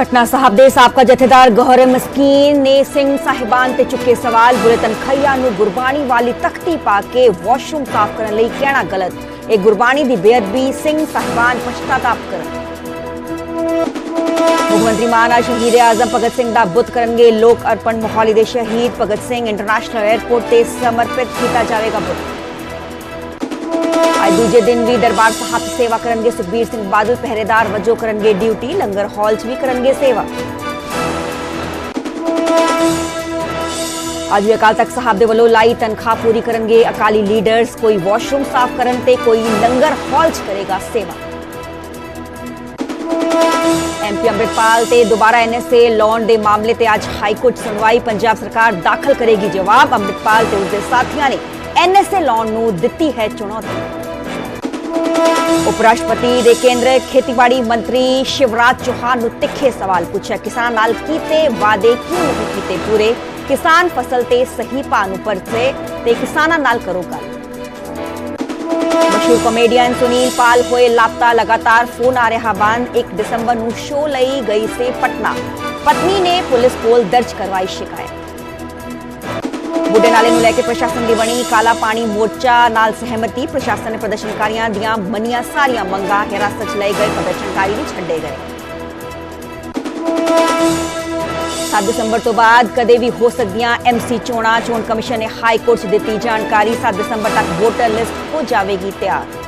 ਪਟਨਾ ਸਾਹਿਬ ਦੇ ਸਾਬਕਾ ਜਥੇਦਾਰ ਗੌਹਰ ਮਸਕੀਨ ਨੇ ਸਿੰਘ ਸਾਹਿਬਾਨ ਤੇ ਚੁੱਕੇ ਸਵਾਲ ਬੁਰੇ ਤਨਖਈਆ ਨੂੰ ਗੁਰਬਾਣੀ ਵਾਲੀ ਤਖਤੀ ਪਾ ਕੇ ਵਾਸ਼ਰੂਮ ਸਾਫ਼ ਕਰਨ ਲਈ ਕਹਿਣਾ ਗਲਤ ਇਹ ਗੁਰਬਾਣੀ ਦੀ ਬੇਅਦਬੀ ਸਿੰਘ ਸਾਹਿਬਾਨ ਪਛਤਾਤਾਪ ਕਰਨ ਮੁੱਖ ਮੰਤਰੀ ਮਾਨ ਸ਼ਹੀਦ ਆਜ਼ਮ ਭਗਤ ਸਿੰਘ ਦਾ ਬੁੱਤ ਕਰਨਗੇ ਲੋਕ ਅਰਪਣ ਮੋਹਾਲੀ ਦੇ ਸ਼ਹੀਦ ਭਗਤ ਸਿੰਘ ਇੰਟਰਨੈਸ਼ਨਲ 에ਅਰਪੋਰਟ ਤੇ ਸਮਰਪਿਤ ਕੀਤਾ ਜਾਵੇਗਾ ਬੁੱਤ ਅੱਜ ਦੂਜੇ ਦਿਨ ਵੀ ਦਰਬਾਰ ਸਾਹਿਬ 'ਚ ਸੇਵਾ ਕਰਨਗੇ ਸੁਖਬੀਰ ਸਿੰਘ ਬਾਦਲ ਪਹਿਰੇਦਾਰ ਵਜੋਂ ਕਰਨਗੇ ਡਿਊਟੀ ਲੰਗਰ ਹਾਲ 'ਚ ਵੀ ਕਰਨਗੇ ਸੇਵਾ ਅੱਜ ਵੀ ਅਕਾਲ ਤਖਤ ਸਾਹਿਬ ਦੇ ਵੱਲੋਂ ਲਾਈ ਤਨਖਾਹ ਪੂਰੀ ਕਰਨਗੇ ਅਕਾਲੀ ਲੀਡਰਸ ਕੋਈ ਵਾਸ਼ਰੂਮ ਸਾਫ਼ ਕਰਨ ਤੇ ਕੋਈ ਲੰਗਰ ਹਾਲ 'ਚ ਕਰੇਗਾ ਸੇਵਾ ਐਮਪੀ ਅੰਮ੍ਰਿਤਪਾਲ ਤੇ ਦੁਬਾਰਾ ਐਨਐਸਏ ਲੋਨ ਦੇ ਮਾਮਲੇ ਤੇ ਅੱਜ ਹਾਈ ਕੋਰਟ ਸੁਣਵਾਈ ਪੰਜਾਬ ਸਰਕਾਰ ਦਾਖਲ ਕਰੇਗੀ ਜਵਾਬ ਅੰਮ੍ਰਿਤਪਾਲ ਤੇ ਉਸਦੇ ਸਾਥੀਆਂ ਨੇ ਐਨਐਸਏ ਲੋਨ ਨੂੰ ਦਿੱਤੀ ਹੈ ਚੁਣੌਤੀ ਉਪ ਰਾਸ਼ਟਰਪਤੀ ਦੇ ਕੇਂਦਰ ਖੇਤੀਬਾੜੀ ਮੰਤਰੀ ਸ਼ਿਵਰਾਜ ਚੌਹਾਨ ਨੂੰ ਤਿੱਖੇ ਸਵਾਲ ਪੁੱਛਿਆ ਕਿਸਾਨਾਂ ਨਾਲ ਕੀਤੇ ਵਾਅਦੇ ਕਿਉਂ ਨਹੀਂ ਕੀਤੇ ਪੂਰੇ ਕਿਸਾਨ ਫਸਲ ਤੇ ਸਹੀ ਭਾਅ ਨੂੰ ਪਰਚੇ ਤੇ ਕਿਸਾਨਾਂ ਨਾਲ ਕਰੋ ਗੱਲ ਮਸ਼ਹੂਰ ਕਮੇਡੀਅਨ ਸੁਨੀਲ ਪਾਲ ਹੋਏ ਲਾਪਤਾ ਲਗਾਤਾਰ ਫੋਨ ਆ ਰਿਹਾ ਬੰਦ 1 ਦਸੰਬਰ ਨੂੰ ਸ਼ੋਅ ਲਈ ਗਈ ਸੀ ਪਟਨਾ ਪਤਨੀ ਨੇ ਪੁਲਿਸ ਕੋਲ ਦਰਜ ਕਰਵਾਈ ਸ਼ਿਕਾਇਤ ਬੁੱਢੇ ਨਾਲੇ ਨੂੰ ਲੈ ਕੇ ਪ੍ਰਸ਼ਾਸਨ ਦੀ ਬਣੀ ਕਾਲਾ ਪਾਣੀ ਮੋਰਚਾ, ਨਾਲ ਸਹਿਮਤੀ ਪ੍ਰਸ਼ਾਸਨ ਨੇ ਪ੍ਰਦਰਸ਼ਨਕਾਰੀਆਂ ਦੀਆਂ ਮੰਨੀਆਂ ਸਾਰੀਆਂ ਮੰਗਾਂ ਹਿਰਾਸਤ 'ਚ ਲਏ ਗਏ ਪ੍ਰਦਰਸ਼ਨਕਾਰੀ ਨੂੰ ਛੱਡੇ ਗਏ। 7 ਦਸੰਬਰ ਤੋਂ ਬਾਅਦ ਕਦੇ ਵੀ ਹੋ ਸਕਦੀਆਂ ਐਮਸੀ ਚੋਣਾਂ, ਚੋਣ ਕਮਿਸ਼ਨ ਨੇ ਹਾਈ ਕੋਰਟ 'ਚ ਦਿੱਤੀ ਜਾਣਕਾਰੀ। 7 ਦਸੰਬਰ ਤੱਕ ਵੋਟਰ ਲਿਸਟ ਹੋ ਜਾਵੇਗੀ ਤਿਆਰ।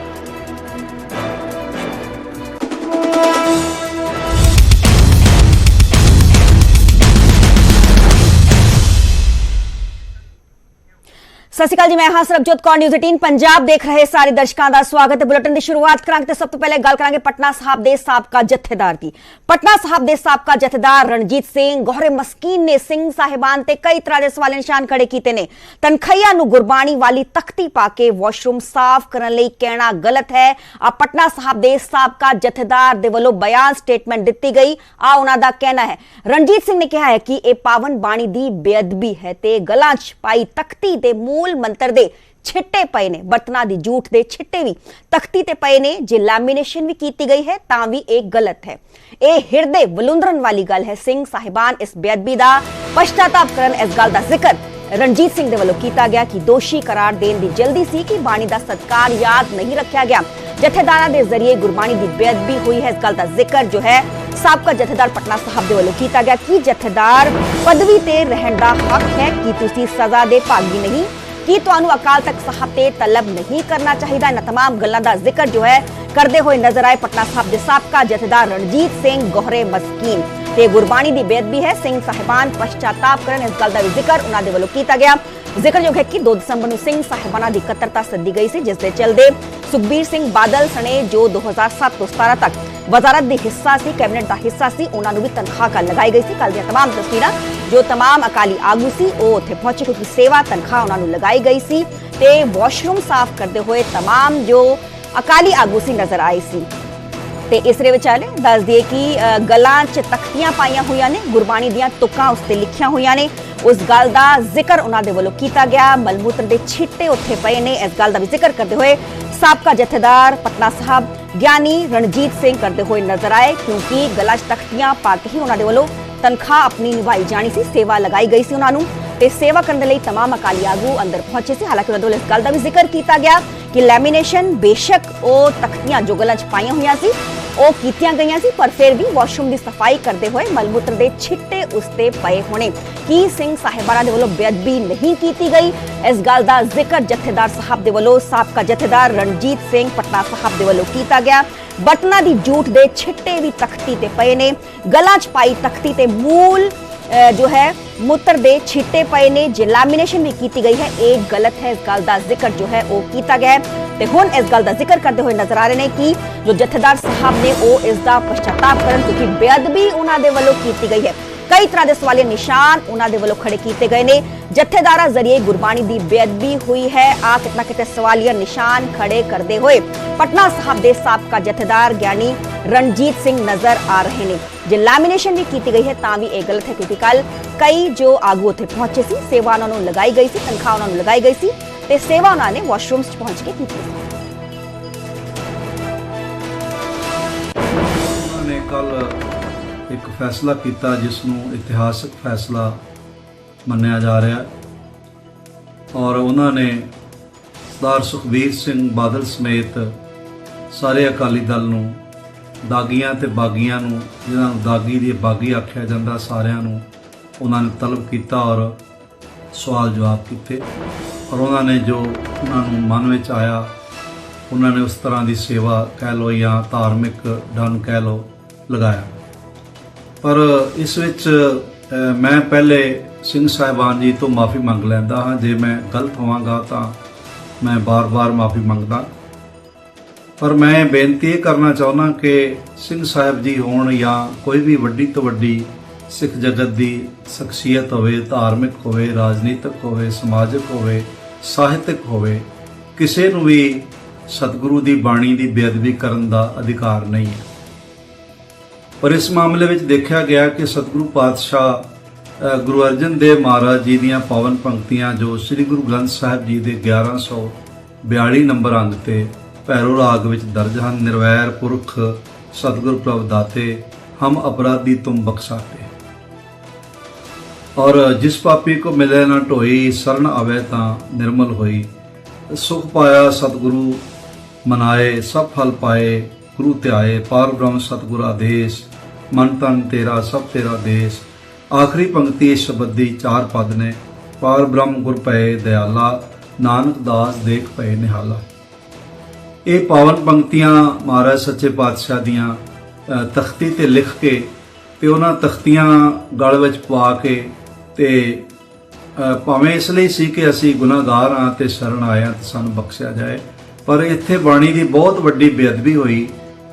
ਸਤਿ ਸ਼੍ਰੀ ਅਕਾਲ ਜੀ, ਮੈਂ ਹਾਂ ਸਰਬਜੋਤ ਕੌਰ ਨਿਊਜ਼ 18 ਪੰਜਾਬ ਦੇਖ ਰਹੇ ਸਾਰੇ ਦਰਸ਼ਕਾਂ ਦਾ ਸਵਾਗਤ ਹੈ। ਬੁਲੇਟਿਨ ਦੀ ਸ਼ੁਰੂਆਤ ਕਰਾਂਗੇ ਤੇ ਸਭ ਤੋਂ ਪਹਿਲੇ ਗੱਲ ਕਰਾਂਗੇ ਪਟਨਾ ਸਾਹਿਬ ਦੇ ਸਾਬਕਾ ਜਥੇਦਾਰ ਦੀ। ਪਟਨਾ ਸਾਹਿਬ ਦੇ ਸਾਬਕਾ ਜਥੇਦਾਰ ਰਣਜੀਤ ਸਿੰਘ, ਗੋਹਰੇ ਮਸਕੀਨ ਨੇ ਸਿੰਘ ਸਾਹਿਬਾਨ ਤੇ ਕਈ ਤਰ੍ਹਾਂ ਦੇ ਸਵਾਲ ਨਿਸ਼ਾਨ ਖੜੇ ਕੀਤੇ ਨੇ। ਤਨਖਈਆ ਨੂੰ ਗੁਰਬਾਣੀ ਵਾਲੀ ਤਖਤੀ ਪਾ ਕੇ ਵਾਸ਼ਰੂਮ ਸਾਫ਼ ਕਰਨ ਲਈ ਕਹਿਣਾ ਗਲਤ ਹੈ। ਆ ਪਟਨਾ ਸਾਹਿਬ ਦੇ ਸਾਬਕਾ ਜਥੇਦਾਰ ਦੇ ਵੱਲੋਂ ਬਿਆਨ ਸਟੇਟਮੈਂਟ ਦਿੱਤੀ ਗਈ। ਆ ਉਹਨਾਂ ਦਾ ਕਹਿਣਾ ਹੈ। ਰਣਜੀਤ ਸਿੰਘ ਨੇ ਕਿਹਾ ਹੈ ਕਿ ਇਹ ਪਾਵਨ ਬਾਣੀ ਦੀ ਬੇਅਦਬੀ ਹੈ ਤੇ ਗਲਾਂ 'ਚ ਪਾਈ ਤਖਤੀ ਦੇ ਮੂੰਹ ਮੂਲ ਮੰਤਰ ਦੇ ਛਿੱਟੇ ਪਏ ਨੇ, ਬਰਤਨਾਂ ਦੀ ਜੂਠ ਦੇ ਛਿੱਟੇ ਵੀ, ਤਖਤੀ ਤੇ ਪਏ ਨੇ, ਜੇ ਲੈਮੀਨੇਸ਼ਨ ਵੀ ਕੀਤੀ ਗਈ ਹੈ, ਤਾਂ ਵੀ ਇਹ ਗਲਤ ਹੈ। ਇਹ ਹਿਰਦੇ ਵਲੁੰਦਰਨ ਵਾਲੀ ਗੱਲ ਹੈ, ਸਿੰਘ ਸਾਹਿਬਾਨ, ਇਸ ਬੇਅਦਬੀ ਦਾ ਪਛਤਾਤਾਪ ਕਰਨ ਇਸ ਗੱਲ ਦਾ ਜ਼ਿਕਰ ਰਣਜੀਤ ਸਿੰਘ ਦੇ ਵੱਲੋਂ ਕੀਤਾ ਗਿਆ ਕਿ ਦੋਸ਼ੀ ਕਰਾਰ ਦੇਣ ਦੀ ਜਲਦੀ ਸੀ ਕਿ ਬਾਣੀ ਦਾ ਸਤਕਾਰ ਯਾਦ ਨਹੀਂ ਰੱਖਿਆ ਗਿਆ। ਜਥੇਦਾਰਾਂ ਦੇ ਜ਼ਰੀਏ ਗੁਰਬਾਣੀ ਦੀ ਬੇਅਦਬੀ ਹੋਈ ਹੈ, ਇਸ ਗੱਲ ਦਾ ਜ਼ਿਕਰ ਜੋ ਹੈ, ਸਾਬਕਾ ਜਥੇਦਾਰ ਪਟਨਾ ਸਾਹਿਬ ਦੇ ਵੱਲੋਂ ਕੀਤਾ ਗਿਆ। ਕਿ ਜਥੇਦਾਰ ਪਦਵੀ ਤੇ ਰਹਿਣ ਦਾ ਹੱਕ ਹੈ? ਕਿ ਤੁਸੀਂ ਸਜ਼ਾ ਦੇ ਭਾਗੀ ਨਹੀਂ? ਕੀ ਤੁਹਾਨੂੰ ਅਕਾਲ ਤਖਤ ਸਾਹਿਬ ਤੇ ਤਲਬ ਨਹੀਂ ਕਰਨਾ ਚਾਹੀਦਾ ਇਹਨਾਂ तमाम ਗੱਲਾਂ ਦਾ ਜ਼ਿਕਰ ਜੋ ਹੈ ਕਰਦੇ ਹੋਏ ਨਜ਼ਰ ਆਏ ਪਟਨਾ ਸਾਹਿਬ ਦੇ ਸਾਬਕਾ ਜਥੇਦਾਰ ਰਣਜੀਤ ਸਿੰਘ ਗੋਹਰੇ ਮਸਕੀਨ ਤੇ ਗੁਰਬਾਣੀ ਦੀ ਬੇਅਦਬੀ ਹੈ ਸਿੰਘ ਸਾਹਿਬਾਨ ਪਛਤਾਤਾਪ ਕਰਨ ਇਸ ਗੱਲ ਦਾ ਵੀ ਜ਼ਿਕਰ ਉਹਨਾਂ ਦੇ ਵੱਲੋਂ ਕੀਤਾ ਗਿਆ ਜ਼ਿਕਰਯੋਗ ਹੈ ਕਿ 2 ਦਸੰਬਰ ਨੂੰ ਸਿੰਘ ਸਾਹਿਬਾਨਾਂ ਦੀ ਇਕੱਤਰਤਾ ਸੱਦੀ ਗਈ ਸੀ ਜਿਸ ਦੇ ਚਲਦੇ ਸੁਖਬੀਰ ਸਿੰਘ ਬਾਦਲ ਸਣੇ ਜੋ 2007 ਤੋਂ 17 ਤੱਕ ਵਜ਼ਾਰਤ ਦੇ ਹਿੱਸਾ ਸੀ ਕੈਬਨਿਟ ਦਾ ਹਿੱਸਾ ਸੀ ਉਹਨਾਂ ਨੂੰ ਵੀ ਤਨਖਾਹ ਕੱਲ ਲਗਾਈ ਗਈ ਸੀ ਕੱਲ ਦੀਆਂ तमाम ਤਸਵੀਰਾਂ ਜੋ तमाम ਅਕਾਲੀ ਆਗੂ ਸੀ ਉਹ ਉੱਥੇ ਪਹੁੰਚੇ ਕਿਉਂਕਿ ਸੇਵਾ ਤਨਖਾਹ ਉਹਨਾਂ ਨੂੰ ਲਗਾਈ ਗਈ ਸੀ ਤੇ ਵਾਸ਼ਰੂਮ ਸਾਫ਼ ਕਰਦੇ ਹੋਏ तमाम ਜੋ ਅਕਾਲੀ ਆਗੂ ਸੀ ਨਜ਼ਰ ਆਏ ਸੀ ਤੇ ਇਸ ਦੇ ਵਿਚਾਲੇ ਦੱਸ ਦਈਏ ਕਿ ਅ, ਗਲਾਂ 'ਚ ਤਖਤੀਆਂ ਪਾਈਆਂ ਹੋਈਆਂ ਨੇ ਗੁਰਬਾਣੀ ਦੀਆਂ ਤੁਕਾਂ ਉਸ ਤੇ ਲਿਖੀਆਂ ਹੋਈਆਂ ਨੇ ਉਸ ਗੱਲ ਦਾ ਜ਼ਿਕਰ ਉਹਨਾਂ ਦੇ ਵੱਲੋਂ ਕੀਤਾ ਗਿਆ ਮਲਮੂਤਰ ਦੇ ਛਿੱਟੇ ਉੱਥੇ ਪਏ ਨੇ ਇਸ ਗੱਲ ਦਾ ਵੀ ਜ਼ਿਕਰ ਕਰਦੇ ਹੋਏ ਸਾਬਕਾ ਜਥੇਦਾਰ ਪਟਨਾ ਸਾਹਿਬ ਗਿਆਨੀ ਰਣਜੀਤ ਸਿੰਘ ਕਰਦੇ ਹੋਏ ਨਜ਼ਰ ਆਏ ਕਿਉਂਕਿ ਗਲਾਂ 'ਚ ਤਖਤੀਆਂ ਪਾ ਕੇ ਹੀ ਉਹਨਾਂ ਦੇ ਵੱਲੋਂ ਤਨਖਾਹ ਆਪਣੀ ਨਿਭਾਈ ਜਾਣੀ ਸੀ, ਸੇਵਾ ਲਗਾਈ ਗਈ ਸੀ ਉਹਨਾਂ ਨੂੰ ਤੇ ਸੇਵਾ ਕਰਨ ਦੇ ਲਈ ਤਮਾਮ ਅਕਾਲੀ ਆਗੂ ਅੰਦਰ ਪਹੁੰਚੇ ਸੀ। ਹਾਲਾਂਕਿ ਉਹਨਾਂ ਵੱਲੋਂ ਇਸ ਗੱਲ ਦਾ ਵੀ ਜ਼ਿਕਰ ਕੀਤਾ ਗਿਆ ਕਿ ਲੈਮੀਨੇਸ਼ਨ ਬੇਸ਼ੱਕ ਉਹ ਤਖਤੀਆਂ ਜੁਗਲਾਂ 'ਚ ਪਾਈਆਂ ਹੋਈਆਂ ਸੀ। ਉਹ ਕੀਤੀਆਂ ਗਈਆਂ ਸੀ, ਪਰ ਫਿਰ ਵੀ ਵਾਸ਼ਰੂਮ ਦੀ ਸਫ਼ਾਈ ਕਰਦੇ ਹੋਏ ਮਲਮੂਤਰ ਦੇ ਛਿੱਟੇ ਉਸ ਤੇ ਪਏ ਹੋਣੇ। ਕੀ ਸਿੰਘ ਸਾਹਿਬਾਨਾਂ ਦੇ ਵੱਲੋਂ ਬੇਅਦਬੀ ਨਹੀਂ ਕੀਤੀ ਗਈ? ਇਸ ਗੱਲ ਦਾ ਜ਼ਿਕਰ ਜਥੇਦਾਰ ਸਾਹਿਬ ਦੇ ਵੱਲੋਂ, ਸਾਬਕਾ ਜਥੇਦਾਰ ਰਣਜੀਤ ਸਿੰਘ ਪਟਨਾ ਸਾਹਿਬ ਦੇ ਵੱਲੋਂ ਕੀਤਾ ਗਿਆ। ਬਟਨਾ ਦੀ ਜੂਠ ਦੇ ਛਿੱਟੇ ਵੀ ਤਖਤੀ ਤੇ ਪਏ ਨੇ। ਗਲਾਂ 'ਚ ਪਾਈ ਤਖਤੀ ਤੇ ਮੂਲ ਜੋ ਹੈ, ਮੂਤਰ ਦੇ ਛਿੱਟੇ ਪਏ ਨੇ। ਜੇ ਲੈਮੀਨੇਸ਼ਨ ਵੀ ਕੀਤੀ ਗਈ ਹੈ, ਇਹ ਗਲਤ ਹੈ। ਇਸ ਗੱਲ ਦਾ ਜ਼ਿਕਰ ਜੋ ਹੈ, ਉਹ ਕੀਤਾ ਗਿਆ ਤੇ ਹੁਣ ਇਸ ਗੱਲ ਦਾ ਜ਼ਿਕਰ ਕਰਦੇ ਹੋਏ ਨਜ਼ਰ ਆ ਰਹੇ ਨੇ ਕਿ ਜੋ ਜਥੇਦਾਰ ਸਾਹਿਬ ਨੇ ਉਹ ਇਸ ਦਾ ਪਛਤਾਤਾਪ ਕਰਨ ਕਿਉਂਕਿ ਬੇਅਦਬੀ ਉਹਨਾਂ ਦੇ ਵੱਲੋਂ ਕੀਤੀ ਗਈ ਹੈ। ਕਈ ਤਰ੍ਹਾਂ ਦੇ ਸਵਾਲੀਆ ਨਿਸ਼ਾਨ ਉਹਨਾਂ ਦੇ ਵੱਲੋਂ ਖੜੇ ਕੀਤੇ ਗਏ ਨੇ। ਜਥੇਦਾਰਾਂ ਜ਼ਰੀਏ ਗੁਰਬਾਣੀ ਦੀ ਬੇਅਦਬੀ ਹੋਈ ਹੈ। ਆ ਕਿਤਨਾ ਕਿਤੇ ਸਵਾਲੀਆ ਨਿਸ਼ਾਨ ਖੜੇ ਕਰਦੇ ਹੋਏ ਪਟਨਾ ਸਾਹਿਬ ਦੇ ਸਾਬਕਾ ਜਥੇਦਾਰ ਗਿਆਨੀ ਰਣਜੀਤ ਸਿੰਘ ਨਜ਼ਰ ਆ ਰਹੇ ਨੇ। ਜੇ ਲੈਮੀਨੇਸ਼ਨ ਵੀ ਕੀਤੀ ਗਈ ਹੈ ਤਾਂ ਵੀ ਇਹ ਗਲਤ ਹੈ ਕਿਉਂਕਿ ਕੱਲ ਕਈ ਜੋ ਆਗੂ ਉੱਥੇ ਪਹੁੰਚੇ ਸੀ, ਸੇਵਾ ਉਹਨਾਂ ਨੂੰ ਲਗਾਈ ਗਈ ਸੀ, ਤਨਖਾਹ ਉਹਨਾਂ ਨੂੰ ਲਗਾਈ ਗਈ ਸੀ। ਤੇ ਸੇਵਾ ਉਹਨਾਂ ਨੇ ਵਾਸ਼ਰੂਮਸ 'ਚ ਪਹੁੰਚ ਕੇ ਕੀਤੀ। ਉਹਨਾਂ ਨੇ ਕੱਲ ਇੱਕ ਫੈਸਲਾ ਕੀਤਾ ਜਿਸ ਨੂੰ ਇਤਿਹਾਸਕ ਫੈਸਲਾ ਮੰਨਿਆ ਜਾ ਰਿਹਾ ਔਰ ਉਹਨਾਂ ਨੇ ਸਰਦਾਰ ਸੁਖਬੀਰ ਸਿੰਘ ਬਾਦਲ ਸਮੇਤ ਸਾਰੇ ਅਕਾਲੀ ਦਲ ਨੂੰ ਦਾਗੀਆਂ ਤੇ ਬਾਗੀਆਂ ਨੂੰ ਜਿਹਨਾਂ ਨੂੰ ਦਾਗੀ ਦੀ ਬਾਗੀ ਆਖਿਆ ਜਾਂਦਾ, ਸਾਰਿਆਂ ਨੂੰ ਉਹਨਾਂ ਨੇ ਤਲਬ ਕੀਤਾ ਔਰ ਸਵਾਲ ਜਵਾਬ ਕੀਤੇ। ਔਰ ਉਹਨਾਂ ਨੇ ਜੋ ਉਹਨਾਂ ਨੂੰ ਮਨ ਵਿੱਚ ਆਇਆ, ਉਹਨਾਂ ਨੇ ਉਸ ਤਰ੍ਹਾਂ ਦੀ ਸੇਵਾ ਕਹਿ ਲਓ ਜਾਂ ਧਾਰਮਿਕ ਡਨ ਕਹਿ ਲਓ ਲਗਾਇਆ। ਪਰ ਇਸ ਵਿੱਚ ਮੈਂ ਪਹਿਲੇ ਸਿੰਘ ਸਾਹਿਬਾਨ ਜੀ ਤੋਂ ਮਾਫੀ ਮੰਗ ਲੈਂਦਾ ਹਾਂ। ਜੇ ਮੈਂ ਗਲਤ ਹੋਵਾਂਗਾ ਤਾਂ ਮੈਂ ਬਾਰ-ਬਾਰ ਮਾਫੀ ਮੰਗਦਾ। ਪਰ ਮੈਂ ਬੇਨਤੀ ਇਹ ਕਰਨਾ ਚਾਹੁੰਦਾ ਕਿ ਸਿੰਘ ਸਾਹਿਬ ਜੀ ਹੋਣ ਜਾਂ ਕੋਈ ਵੀ ਵੱਡੀ ਤੋਂ ਵੱਡੀ ਸਿੱਖ ਜਗਤ ਦੀ ਸ਼ਖਸੀਅਤ ਹੋਵੇ, ਧਾਰਮਿਕ ਹੋਵੇ, ਰਾਜਨੀਤਿਕ ਹੋਵੇ, ਸਮਾਜਿਕ ਹੋਵੇ ਸਾਹਿਤਕ ਹੋਵੇ, ਕਿਸੇ ਨੂੰ ਵੀ ਸਤਿਗੁਰੂ ਦੀ ਬਾਣੀ ਦੀ ਬੇਅਦਬੀ ਕਰਨ ਦਾ ਅਧਿਕਾਰ ਨਹੀਂ ਹੈ। ਪਰ ਇਸ ਮਾਮਲੇ ਵਿੱਚ ਦੇਖਿਆ ਗਿਆ ਕਿ ਸਤਿਗੁਰੂ ਪਾਤਸ਼ਾਹ ਗੁਰੂ ਅਰਜਨ ਦੇਵ ਮਹਾਰਾਜ ਜੀ ਦੀਆਂ ਪਾਵਨ ਪੰਕਤੀਆਂ ਜੋ ਸ੍ਰੀ ਗੁਰੂ ਗ੍ਰੰਥ ਸਾਹਿਬ ਜੀ ਦੇ 1142 ਨੰਬਰ ਅੰਗ ਤੇ ਪੈਰੋ ਰਾਗ ਵਿੱਚ ਦਰਜ ਹਨ, ਨਿਰਵੈਰ ਪੁਰਖ ਸਤਿਗੁਰ ਪ੍ਰਭ ਦਾਤੇ ਹਮ ਅਪਰਾਧੀ ਤੁਮ ਬਖਸ਼ਾਤੇ। ਔਰ ਜਿਸ ਪਾਪੀ ਕੋ ਮਿਲੇ ਨਾ ਢੋਈ, ਸਰਨ ਆਵੇ ਤਾਂ ਨਿਰਮਲ ਹੋਈ। ਸੁਖ ਪਾਇਆ ਸਤਿਗੁਰੂ ਮਨਾਏ, ਸਭ ਫਲ ਪਾਏ, ਗੁਰੂ ਧਿਆਏ, ਪਾਰ ਬ੍ਰਹਮ ਸਤਿਗੁਰ ਆਦੇਸ਼। ਮਨ ਤਨ ਤੇਰਾ, ਸਭ ਤੇਰਾ ਦੇਸ਼। ਆਖਰੀ ਪੰਕਤੀ ਇਸ ਸ਼ਬਦ ਦੀ ਚਾਰ ਪਦ ਨੇ। ਪਾਰ ਬ੍ਰਹਮ ਗੁਰ ਪਏ ਦਿਆਲਾ, ਨਾਨਕ ਦਾਸ ਦੇਖ ਪਏ ਨਿਹਾਲਾ। ਇਹ ਪਾਵਨ ਪੰਕਤੀਆਂ ਮਹਾਰਾਜ ਸੱਚੇ ਪਾਤਸ਼ਾਹ ਦੀਆਂ ਤਖਤੀ ਤੇ ਲਿਖ ਕੇ ਤੇ ਉਹਨਾਂ ਤਖਤੀਆਂ ਗਲ ਵਿੱਚ ਪਾ ਕੇ ਤੇ ਭਾਵੇਂ ਇਸ ਲਈ ਸੀ ਕਿ ਅਸੀਂ ਗੁਨਾਹਗਾਰ ਹਾਂ ਤੇ ਸ਼ਰਨ ਆਏ ਹਾਂ ਤੇ ਸਾਨੂੰ ਬਖਸ਼ਿਆ ਜਾਏ, ਪਰ ਇੱਥੇ ਬਾਣੀ ਦੀ ਬਹੁਤ ਵੱਡੀ ਬੇਅਦਬੀ ਹੋਈ,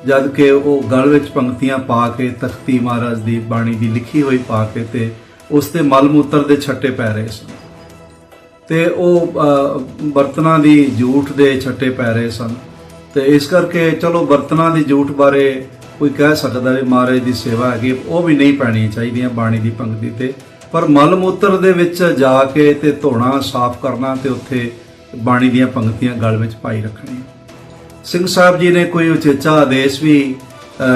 ਜਦ ਕਿ ਉਹ ਗਲ ਵਿੱਚ ਪੰਕਤੀਆਂ ਪਾ ਕੇ, ਤਖਤੀ ਮਹਾਰਾਜ ਦੀ ਬਾਣੀ ਦੀ ਲਿਖੀ ਹੋਈ ਪਾ ਕੇ ਤੇ ਉਸ ਤੇ ਮਲ ਮੂਤਰ ਦੇ ਛੱਟੇ ਪੈ ਰਹੇ ਸਨ। ਤੇ ਉਹ ਬਰਤਨਾਂ ਦੀ ਝੂਠ ਦੇ ਛੱਟੇ ਪੈ ਰਹੇ ਸਨ। ਤੇ ਇਸ ਕਰਕੇ ਚਲੋ ਬਰਤਨਾਂ ਦੀ ਝੂਠ ਬਾਰੇ ਕੋਈ ਕਹਿ ਸਕਦਾ ਵੀ ਮਹਾਰਾਜ ਦੀ ਸੇਵਾ ਹੈਗੀ, ਉਹ ਵੀ ਨਹੀਂ ਪੈਣੀ ਚਾਹੀਦੀਆਂ ਬਾਣੀ ਦੀ ਪੰਕਤੀ ਤੇ। ਪਰ ਮਲ ਮੂਤਰ ਦੇ ਵਿੱਚ ਜਾ ਕੇ ਤੇ ਧੋਣਾ, ਸਾਫ਼ ਕਰਨਾ ਤੇ ਉੱਥੇ ਬਾਣੀ ਦੀਆਂ ਪੰਕਤੀਆਂ ਗਲ ਵਿੱਚ ਪਾਈ ਰੱਖਣੀਆਂ। ਸਿੰਘ ਸਾਹਿਬ ਜੀ ਨੇ ਕੋਈ ਉਚੇਚਾ ਆਦੇਸ਼ ਵੀ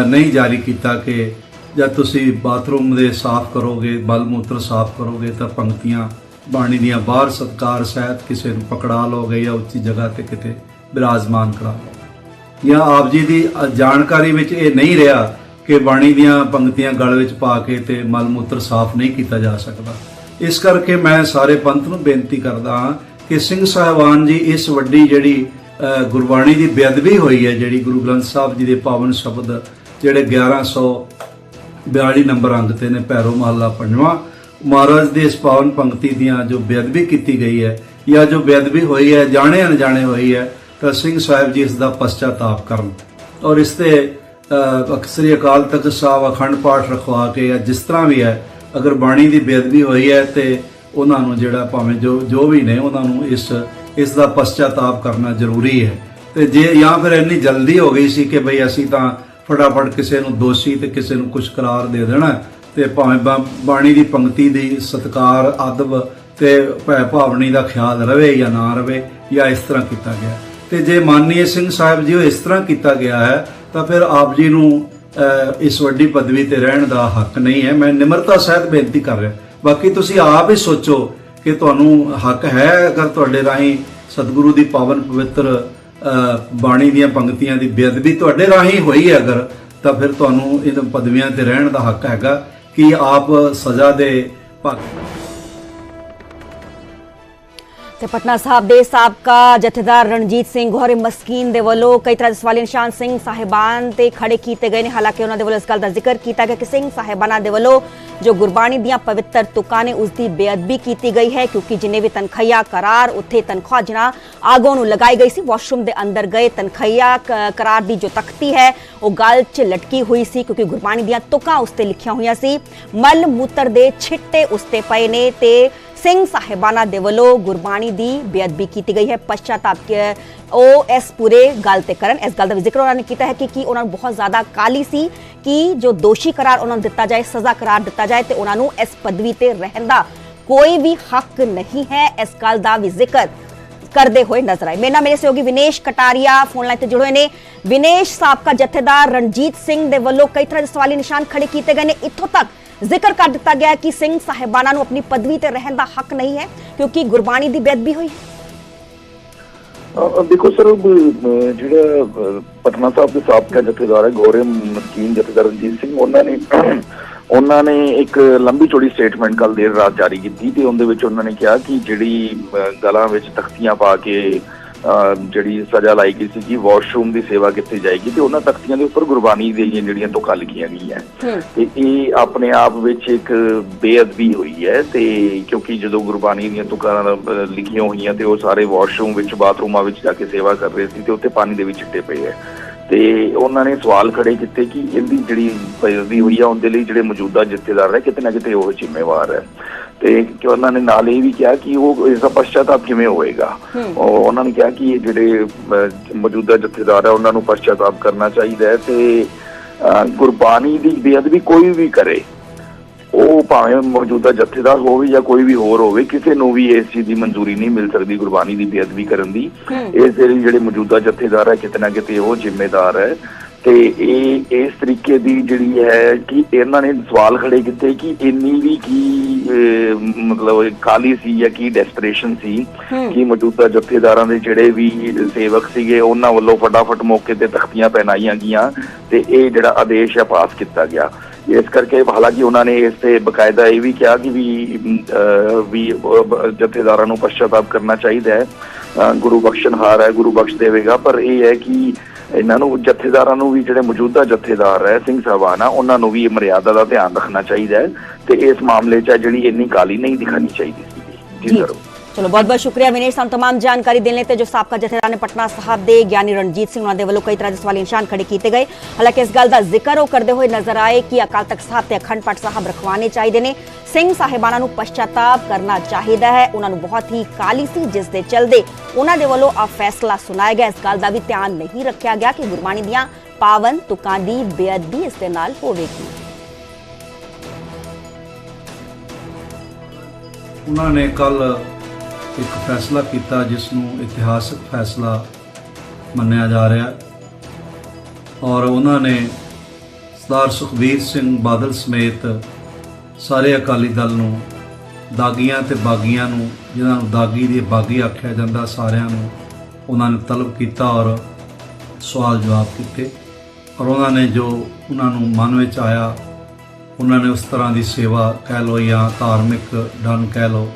ਨਹੀਂ ਜਾਰੀ ਕੀਤਾ ਕਿ ਜਦ ਤੁਸੀਂ ਬਾਥਰੂਮ ਦੇ ਸਾਫ਼ ਕਰੋਗੇ, ਮਲ ਮੂਤਰ ਸਾਫ਼ ਕਰੋਗੇ ਤਾਂ ਪੰਕਤੀਆਂ ਬਾਣੀ ਦੀਆਂ ਬਾਹਰ ਸਤਕਾਰ ਸਹਿਤ ਕਿਸੇ ਨੂੰ ਪਕੜਾ ਲੋਗੇ ਜਾਂ ਉੱਚੀ ਜਗ੍ਹਾ ਤੇ ਕਿਤੇ ਬਿਰਾਜਮਾਨ ਕਰਾ ਲਓਗੇ ਜਾਂ ਆਪ ਜੀ ਦੀ ਜਾਣਕਾਰੀ ਵਿੱਚ ਇਹ ਨਹੀਂ ਰਿਹਾ ਕਿ ਬਾਣੀ ਦੀਆਂ ਪੰਕਤੀਆਂ ਗਲ ਵਿੱਚ ਪਾ ਕੇ ਤੇ ਮਲ ਮੂਤਰ ਸਾਫ਼ ਨਹੀਂ ਕੀਤਾ ਜਾ ਸਕਦਾ। ਇਸ ਕਰਕੇ ਮੈਂ ਸਾਰੇ ਪੰਥ ਨੂੰ ਬੇਨਤੀ ਕਰਦਾ ਹਾਂ ਕਿ ਸਿੰਘ ਸਾਹਿਬਾਨ ਜੀ ਇਸ ਵੱਡੀ ਜਿਹੜੀ ਗੁਰਬਾਣੀ ਦੀ ਬੇਅਦਬੀ ਹੋਈ ਹੈ, ਜਿਹੜੀ ਗੁਰੂ ਗ੍ਰੰਥ ਸਾਹਿਬ ਜੀ ਦੇ ਪਾਵਨ ਸ਼ਬਦ ਜਿਹੜੇ 1142 ਨੰਬਰ ਅੰਗ ਤੇ ਨੇ ਪੈਰੋ ਮਹੱਲਾ ਪੰਜਵਾਂ, ਮਹਾਰਾਜ ਦੇ ਇਸ ਪਾਵਨ ਪੰਕਤੀ ਦੀਆਂ ਜੋ ਬੇਅਦਬੀ ਕੀਤੀ ਗਈ ਹੈ ਜਾਂ ਜੋ ਬੇਅਦਬੀ ਹੋਈ ਹੈ ਜਾਣੇ ਅਣਜਾਣੇ ਹੋਈ ਹੈ, ਤਾਂ ਸਿੰਘ ਸਾਹਿਬ ਜੀ ਇਸ ਦਾ ਪਛਤਾਤਾਪ ਕਰਨ ਔਰ ਇਸ ਤੇ ਅਕਸਰੀ ਅਕਾਲ ਤਖਤ ਸਾਹਿਬ ਅਖੰਡ ਪਾਠ ਰਖਵਾ ਕੇ ਜਾਂ ਜਿਸ ਤਰ੍ਹਾਂ ਵੀ ਹੈ, ਅਗਰ ਬਾਣੀ ਦੀ ਬੇਅਦਬੀ ਹੋਈ ਹੈ ਤੇ ਉਹਨਾਂ ਨੂੰ ਜਿਹੜਾ ਭਾਵੇਂ ਜੋ ਜੋ ਵੀ ਨੇ, ਉਹਨਾਂ ਨੂੰ ਇਸ ਇਸ ਦਾ ਪਛਤਾਤਾਪ ਕਰਨਾ ਜ਼ਰੂਰੀ ਹੈ। ਤੇ ਜੇ ਜਾਂ ਫਿਰ ਇੰਨੀ ਜਲਦੀ ਹੋ ਗਈ ਸੀ ਕਿ ਭਈ ਅਸੀਂ ਤਾਂ ਫਟਾਫਟ ਕਿਸੇ ਨੂੰ ਦੋਸ਼ੀ ਤੇ ਕਿਸੇ ਨੂੰ ਕੁਝ ਕਰਾਰ ਦੇ ਦੇਣਾ, ਤੇ ਭਾਵੇਂ ਬਾ- ਬਾਣੀ ਦੀ ਪੰਕਤੀ ਦੀ ਸਤਕਾਰ, ਅਦਬ ਤੇ ਭੈ ਭਾਵਨੀ ਦਾ ਖਿਆਲ ਰਵੇ ਜਾਂ ਨਾ ਰਵੇ ਜਾਂ ਇਸ ਤਰ੍ਹਾਂ ਕੀਤਾ ਗਿਆ। ਤੇ ਜੇ ਮਾਨਨੀय ਸਿੰਘ ਸਾਹਿਬ ਜੀ ਉਹ ਇਸ ਤਰ੍ਹਾਂ ਕੀਤਾ ਗਿਆ ਹੈ ਤਾਂ ਫਿਰ ਆਪ ਜੀ ਨੂੰ ਇਸ ਵੱਡੀ ਪਦਵੀ ਤੇ ਰਹਿਣ ਦਾ ਹੱਕ ਨਹੀਂ ਹੈ। ਮੈਂ ਨਿਮਰਤਾ ਸਹਿਤ ਬੇਨਤੀ ਕਰ ਰਿਹਾ। ਬਾਕੀ ਤੁਸੀਂ ਆਪ ਹੀ ਸੋਚੋ ਕਿ ਤੁਹਾਨੂੰ ਹੱਕ ਹੈ ਅਗਰ ਤੁਹਾਡੇ ਰਾਹੀਂ ਸਤਿਗੁਰੂ ਦੀ ਪਾਵਨ ਪਵਿੱਤਰ ਬਾਣੀ ਦੀਆਂ ਪੰਕਤੀਆਂ ਦੀ ਬੇਅਦਬੀ ਤੁਹਾਡੇ ਰਾਹੀਂ ਹੋਈ ਹੈ ਅਗਰ, ਤਾਂ ਫਿਰ ਤੁਹਾਨੂੰ ਇਹਨਾਂ ਪਦਵੀਆਂ ਤੇ ਰਹਿਣ ਦਾ ਹੱਕ ਹੈਗਾ ਕਿ ਆਪ ਸਜ਼ਾ ਦੇ ਭਾਗ। ਤੇ ਪਟਨਾ ਸਾਹਿਬ ਦੇ ਸਾਬਕਾ ਜਥੇਦਾਰ ਰਣਜੀਤ ਸਿੰਘ ਗੋਰੇ ਮਸਕੀਨ ਦੇ ਵੱਲੋਂ ਕਈ ਤਰ੍ਹਾਂ ਦੇ ਸਵਾਲ ਨਿਸ਼ਾਨ ਸਿੰਘ ਸਾਹਿਬਾਨ ਤੇ ਖੜੇ ਕੀਤੇ ਗਏ ਨੇ। ਹਾਲਾਂਕਿ ਉਹਨਾਂ ਦੇ ਵੱਲੋਂ ਇਸ ਗੱਲ ਦਾ ਜ਼ਿਕਰ ਕੀਤਾ ਗਿਆ ਕਿ ਸਿੰਘ ਸਾਹਿਬਾਨਾਂ ਦੇ ਵੱਲੋਂ ਜੋ ਗੁਰਬਾਣੀ ਦੀਆਂ ਪਵਿੱਤਰ ਤੁਕਾਂ ਨੇ, ਉਸ ਦੀ ਬੇਅਦਬੀ ਕੀਤੀ ਗਈ ਹੈ ਕਿਉਂਕਿ ਜਿੰਨੇ ਵੀ ਤਨਖਈਆ ਕਰਾਰ ਉੱਥੇ ਤਨਖਾਹ ਜਿਨਾ ਆਗੋਂ ਨੂੰ ਲਗਾਈ ਗਈ ਸੀ। ਵਾਸ਼ਰੂਮ ਦੇ ਅੰਦਰ ਗਏ ਤਨਖਈਆ ਕਰਾਰ ਦੀ ਜੋ ਤਖਤੀ ਹੈ, ਉਹ ਗਲ 'ਚ ਲਟਕੀ ਹੋਈ ਸੀ ਕਿਉਂਕਿ ਗੁਰਬਾਣੀ ਦੀਆਂ ਤੁਕਾਂ ਉਸ ਤੇ ਲਿਖੀਆਂ ਹੋਈਆਂ ਸੀ। ਮਲ ਮੂਤਰ ਦੇ ਛਿੱਟੇ ਉਸ ਤੇ ਪਏ ਨੇ ਤੇ ਸਿੰਘ ਸਾਹਿਬਾਨਾਂ ਦੇ ਵੱਲੋਂ ਗੁਰਬਾਣੀ ਦੀ ਬੇਅਦਬੀ ਕੀਤੀ ਗਈ ਹੈ। ਪਛਤਾਤਾਪ ਕੇ ਉਹ ਇਸ ਪੂਰੇ ਗੱਲ ਤੇ ਕਰਨ। ਇਸ ਗੱਲ ਦਾ ਜ਼ਿਕਰ ਉਹਨਾਂ ਨੇ ਕੀਤਾ ਹੈ ਕਿ ਕੀ ਉਹਨਾਂ ਨੂੰ ਬਹੁਤ ਜ਼ਿਆਦਾ ਕਾਲੀ ਸੀ ਕਿ ਜੋ ਦੋਸ਼ੀ ਕਰਾਰ ਉਹਨਾਂ ਨੂੰ ਦਿੱਤਾ ਜਾਏ, ਸਜ਼ਾ ਕਰਾਰ ਦਿੱਤਾ ਜਾਏ ਤੇ ਉਹਨਾਂ ਨੂੰ ਇਸ ਪਦਵੀ ਤੇ ਰਹਿਣ ਦਾ ਕੋਈ ਵੀ ਹੱਕ ਨਹੀਂ ਹੈ। ਇਸ ਗੱਲ ਦਾ ਵੀ ਜ਼ਿਕਰ ਕਰਦੇ ਹੋਏ ਨਜ਼ਰ ਆਏ। ਮੇਰੇ ਨਾਲ ਮੇਰੇ ਸਹਿਯੋਗੀ ਵਿਨੇਸ਼ ਕਟਾਰੀਆ ਫੋਨ ਲਾਈਨ ਤੇ ਜੁੜੇ ਹੋਏ ਨੇ। ਵਿਨੇਸ਼ ਸਾਬਕਾ ਜਥੇਦਾਰ ਰਣਜੀਤ ਸਿੰਘ ਦੇ ਵੱਲੋਂ ਕਈ ਤਰ੍ਹਾਂ ਦੇ ਸਵਾਲੀ ਨਿਸ਼ਾਨ ਖੜੇ ਕੀਤੇ ਗਏ ਨੇ। ਇੱਥੋਂ ਤੱਕ ਜ਼ਿਕਰ ਕਰ ਦਿੱਤਾ ਗਿਆ ਕਿ ਸਿੰਘ ਸਾਹਿਬਾਨਾਂ ਨੂੰ ਆਪਣੀ ਪਦਵੀ ਤੇ ਰਹਿਣ ਦਾ ਹੱਕ ਨਹੀਂ ਹੈ ਕਿਉਂਕਿ ਗੁਰਬਾਣੀ ਦੀ ਬੇਅਦਬੀ ਹੋਈ ਹੈ। ਦੇਖੋ ਸਰ ਜਿਹੜਾ ਪਟਨਾ ਸਾਹਿਬ ਦੇ ਸਾਬਕਾ ਜਥੇਦਾਰ ਹੈ ਗੌਰਵ ਮਸਕੀਨ ਜਥੇਦਾਰ ਰਣਜੀਤ ਸਿੰਘ ਉਹਨਾਂ ਨੇ ਉਹਨਾਂ ਨੇ ਇੱਕ ਲੰਬੀ ਚੌੜੀ ਸਟੇਟਮੈਂਟ ਕੱਲ ਦੇਰ ਰਾਤ ਜਾਰੀ ਕੀਤੀ ਤੇ ਉਹਦੇ ਵਿੱਚ ਉਹਨਾਂ ਨੇ ਕਿਹਾ ਕਿ ਜਿਹੜੀ ਅ, ਗਲਾਂ ਵਿੱਚ ਤਖਤੀਆਂ ਪਾ ਕੇ ਜਿਹੜੀ ਸਜ਼ਾ ਲਾਈ ਗਈ ਸੀ ਕਿ ਵਾਸ਼ਰੂਮ ਦੀ ਸੇਵਾ ਕੀਤੀ ਜਾਏਗੀ ਤੇ ਉਹਨਾਂ ਤਖਤੀਆਂ ਦੇ ਉੱਪਰ ਗੁਰਬਾਣੀ ਦੀਆਂ ਜਿਹੜੀਆਂ ਤੁਕਾਂ ਲਿਖੀਆਂ ਗਈਆਂ। ਤੇ ਇਹ ਆਪਣੇ ਆਪ ਵਿੱਚ ਇੱਕ ਬੇਅਦਬੀ ਹੋਈ ਹੈ ਤੇ ਕਿਉਂਕਿ ਜਦੋਂ ਗੁਰਬਾਣੀ ਦੀਆਂ ਤੁਕਾਂ ਲਿਖੀਆਂ ਹੋਈਆਂ ਤੇ ਉਹ ਸਾਰੇ ਵਾਸ਼ਰੂਮ ਵਿੱਚ ਬਾਥਰੂਮਾਂ ਵਿੱਚ ਜਾ ਕੇ ਸੇਵਾ ਕਰ ਰਹੇ ਸੀ ਤੇ ਉੱਥੇ ਪਾਣੀ ਦੇ ਵਿੱਚ ਛਿੱਟੇ ਪਏ ਹੈ। ਤੇ ਉਹਨਾਂ ਨੇ ਸਵਾਲ ਖੜੇ ਕੀਤੇ ਕਿ ਇਹਦੀ ਜਿਹੜੀ ਬੇਅਦਬੀ ਹੋਈ ਆ ਉਹਦੇ ਲਈ ਜਿਹੜੇ ਮੌਜੂਦਾ ਜਥੇਦਾਰ ਹੈ ਕਿਤੇ ਨਾ ਕਿਤੇ ਉਹ ਜ਼ਿੰਮੇਵਾਰ ਹੈ। ਤੇ ਕਿ ਉਹਨਾਂ ਨੇ ਨਾਲ ਇਹ ਵੀ ਕਿਹਾ ਕਿ ਉਹ ਇਸ ਦਾ ਪਛਤਾਪ ਕਿਵੇਂ ਹੋਏਗਾ। ਉਹ ਉਹਨਾਂ ਨੇ ਕਿਹਾ ਕਿ ਇਹ ਜਿਹੜੇ ਮੌਜੂਦਾ ਜਥੇਦਾਰ ਹੈ ਉਹਨਾਂ ਨੂੰ ਪਛਤਾਪ ਕਰਨਾ ਚਾਹੀਦਾ ਹੈ ਤੇ ਗੁਰਬਾਣੀ ਦੀ ਬੇਅਦਬੀ ਕੋਈ ਵੀ ਕਰੇ ਉਹ ਭਾਵੇਂ ਮੌਜੂਦਾ ਜਥੇਦਾਰ ਹੋਵੇ ਜਾਂ ਕੋਈ ਵੀ ਹੋਰ ਹੋਵੇ ਕਿਸੇ ਨੂੰ ਵੀ ਇਸ ਚੀਜ਼ ਦੀ ਮਨਜ਼ੂਰੀ ਨਹੀਂ ਮਿਲ ਸਕਦੀ ਗੁਰਬਾਣੀ ਦੀ ਬੇਅਦਬੀ ਕਰਨ ਦੀ। ਇਸ ਦੇ ਜਿਹੜੇ ਮੌਜੂਦਾ ਜਥੇਦਾਰ ਹੈ ਕਿਤੇ ਨਾ ਕਿਤੇ ਉਹ ਜ਼ਿੰਮੇਦਾਰ ਹੈ। ਤੇ ਇਹ ਇਸ ਤਰੀਕੇ ਦੀ ਜਿਹੜੀ ਹੈ ਕਿ ਇਹਨਾਂ ਨੇ ਸਵਾਲ ਖੜੇ ਕੀਤੇ ਕਿ ਇੰਨੀ ਵੀ ਕੀ ਮਤਲਬ ਕਾਲੀ ਸੀ ਜਾਂ ਕੀ ਡੈਸਪਰੇਸ਼ਨ ਸੀ ਕਿ ਮੌਜੂਦਾ ਜਥੇਦਾਰਾਂ ਦੇ ਜਿਹੜੇ ਵੀ ਸੇਵਕ ਸੀਗੇ ਉਹਨਾਂ ਵੱਲੋਂ ਫਟਾਫਟ ਮੌਕੇ ਤੇ ਤਖਤੀਆਂ ਪਹਿਨਾਈਆਂ ਗਈਆਂ ਤੇ ਇਹ ਜਿਹੜਾ ਆਦੇਸ਼ ਹੈ ਪਾਸ ਕੀਤਾ ਗਿਆ। ਇਸ ਕਰਕੇ ਹਾਲਾਂਕਿ ਉਹਨਾਂ ਨੇ ਇਸ ਤੇ ਬਕਾਇਦਾ ਇਹ ਵੀ ਕਿਹਾ ਕਿ ਵੀ ਵੀ ਜਥੇਦਾਰਾਂ ਨੂੰ ਪਛਤਾਪ ਕਰਨਾ ਚਾਹੀਦਾ ਹੈ। ਗੁਰੂ ਬਖਸ਼ਣਹਾਰ ਹੈ ਗੁਰੂ ਬਖਸ਼ ਦੇਵੇਗਾ ਪਰ ਇਹ ਹੈ ਕਿ ਇਹਨਾਂ ਨੂੰ ਜਥੇਦਾਰਾਂ ਨੂੰ ਵੀ ਜਿਹੜੇ ਮੌਜੂਦਾ ਜਥੇਦਾਰ ਹੈ ਸਿੰਘ ਸਾਹਿਬਾਨ ਆ ਉਹਨਾਂ ਨੂੰ ਵੀ ਇਹ ਮਰਿਆਦਾ ਦਾ ਧਿਆਨ ਰੱਖਣਾ ਚਾਹੀਦਾ ਹੈ ਤੇ ਇਸ ਮਾਮਲੇ 'ਚ ਜਿਹੜੀ ਇੰਨੀ ਕਾਲੀ ਨਹੀਂ ਦਿਖਾਣੀ ਚਾਹੀਦੀ ਸੀ ਜੀ ਸਰ ਚਲੋ ਬਹੁਤ ਬਹੁਤ ਸ਼ੁਕਰੀਆ ਵਿਨੇਸ਼ ਸਾਨੂੰ तमाम ਜਾਣਕਾਰੀ ਦੇਣ ਲਈ ਤੇ ਜੋ ਸਾਬਕਾ ਜਥੇਦਾਰ ਨੇ ਪਟਨਾ ਸਾਹਿਬ ਦੇ ਗਿਆਨੀ ਰਣਜੀਤ ਸਿੰਘ ਉਹਨਾਂ ਦੇ ਵੱਲੋਂ ਕਈ ਤਰ੍ਹਾਂ ਦੇ ਸਵਾਲੀ ਨਿਸ਼ਾਨ ਖੜੇ ਕੀਤੇ ਗਏ ਹਾਲਾਂਕਿ ਇਸ ਗੱਲ ਦਾ ਜ਼ਿਕਰ ਉਹ ਕਰਦੇ ਹੋਏ ਨਜ਼ਰ ਆਏ ਕਿ ਅਕਾਲ ਤਖਤ ਸਾਹਿਬ ਤੇ ਅਖੰਡ ਪਾਠ ਸਾਹਿਬ ਰਖਵਾਣੇ ਚਾਹੀਦੇ ਨੇ ਸਿੰਘ ਸਾਹਿਬਾਨਾਂ ਨੂੰ ਪਛਤਾਤਾਪ ਕਰਨਾ ਚਾਹੀਦਾ ਹੈ ਉਹਨਾਂ ਨੂੰ ਬਹੁਤ ਹੀ ਕਾਲੀ ਸੀ ਜਿਸ ਦੇ ਚਲਦੇ ਉਹਨਾਂ ਦੇ ਵੱਲੋਂ ਆ ਫੈਸਲਾ ਸੁਣਾਇਆ ਗਿਆ ਇਸ ਗੱਲ ਦਾ ਵੀ ਧਿਆਨ ਨਹੀਂ ਰੱਖਿਆ ਗਿਆ ਕਿ ਗੁਰਬਾਣੀ ਦੀਆਂ ਪਾਵਨ ਤੁਕਾਂ ਦੀ ਬੇਅਦਬੀ ਇਸ ਦੇ ਨਾਲ ਹੋਵੇਗੀ ਉਹਨਾਂ ਨੇ ਕੱਲ ਇੱਕ ਫੈਸਲਾ ਕੀਤਾ ਜਿਸ ਨੂੰ ਇਤਿਹਾਸਕ ਫੈਸਲਾ ਮੰਨਿਆ ਜਾ ਰਿਹਾ ਔਰ ਉਹਨਾਂ ਨੇ ਸਰਦਾਰ ਸੁਖਬੀਰ ਸਿੰਘ ਬਾਦਲ ਸਮੇਤ ਸਾਰੇ ਅਕਾਲੀ ਦਲ ਨੂੰ, ਦਾਗੀਆਂ ਤੇ ਬਾਗੀਆਂ ਨੂੰ, ਜਿਨ੍ਹਾਂ ਨੂੰ ਦਾਗੀ ਦੀ ਬਾਗੀ ਆਖਿਆ ਜਾਂਦਾ ਸਾਰਿਆਂ ਨੂੰ ਉਹਨਾਂ ਨੇ ਤਲਬ ਕੀਤਾ ਔਰ ਸਵਾਲ ਜਵਾਬ ਕੀਤੇ। ਔਰ ਉਹਨਾਂ ਨੇ ਜੋ ਉਹਨਾਂ ਨੂੰ ਮਨ ਵਿੱਚ ਆਇਆ, ਉਹਨਾਂ ਨੇ ਉਸ ਤਰ੍ਹਾਂ ਦੀ ਸੇਵਾ ਕਹਿ ਲਓ ਜਾਂ ਧਾਰਮਿਕ ਡਨ ਕਹਿ ਲਓ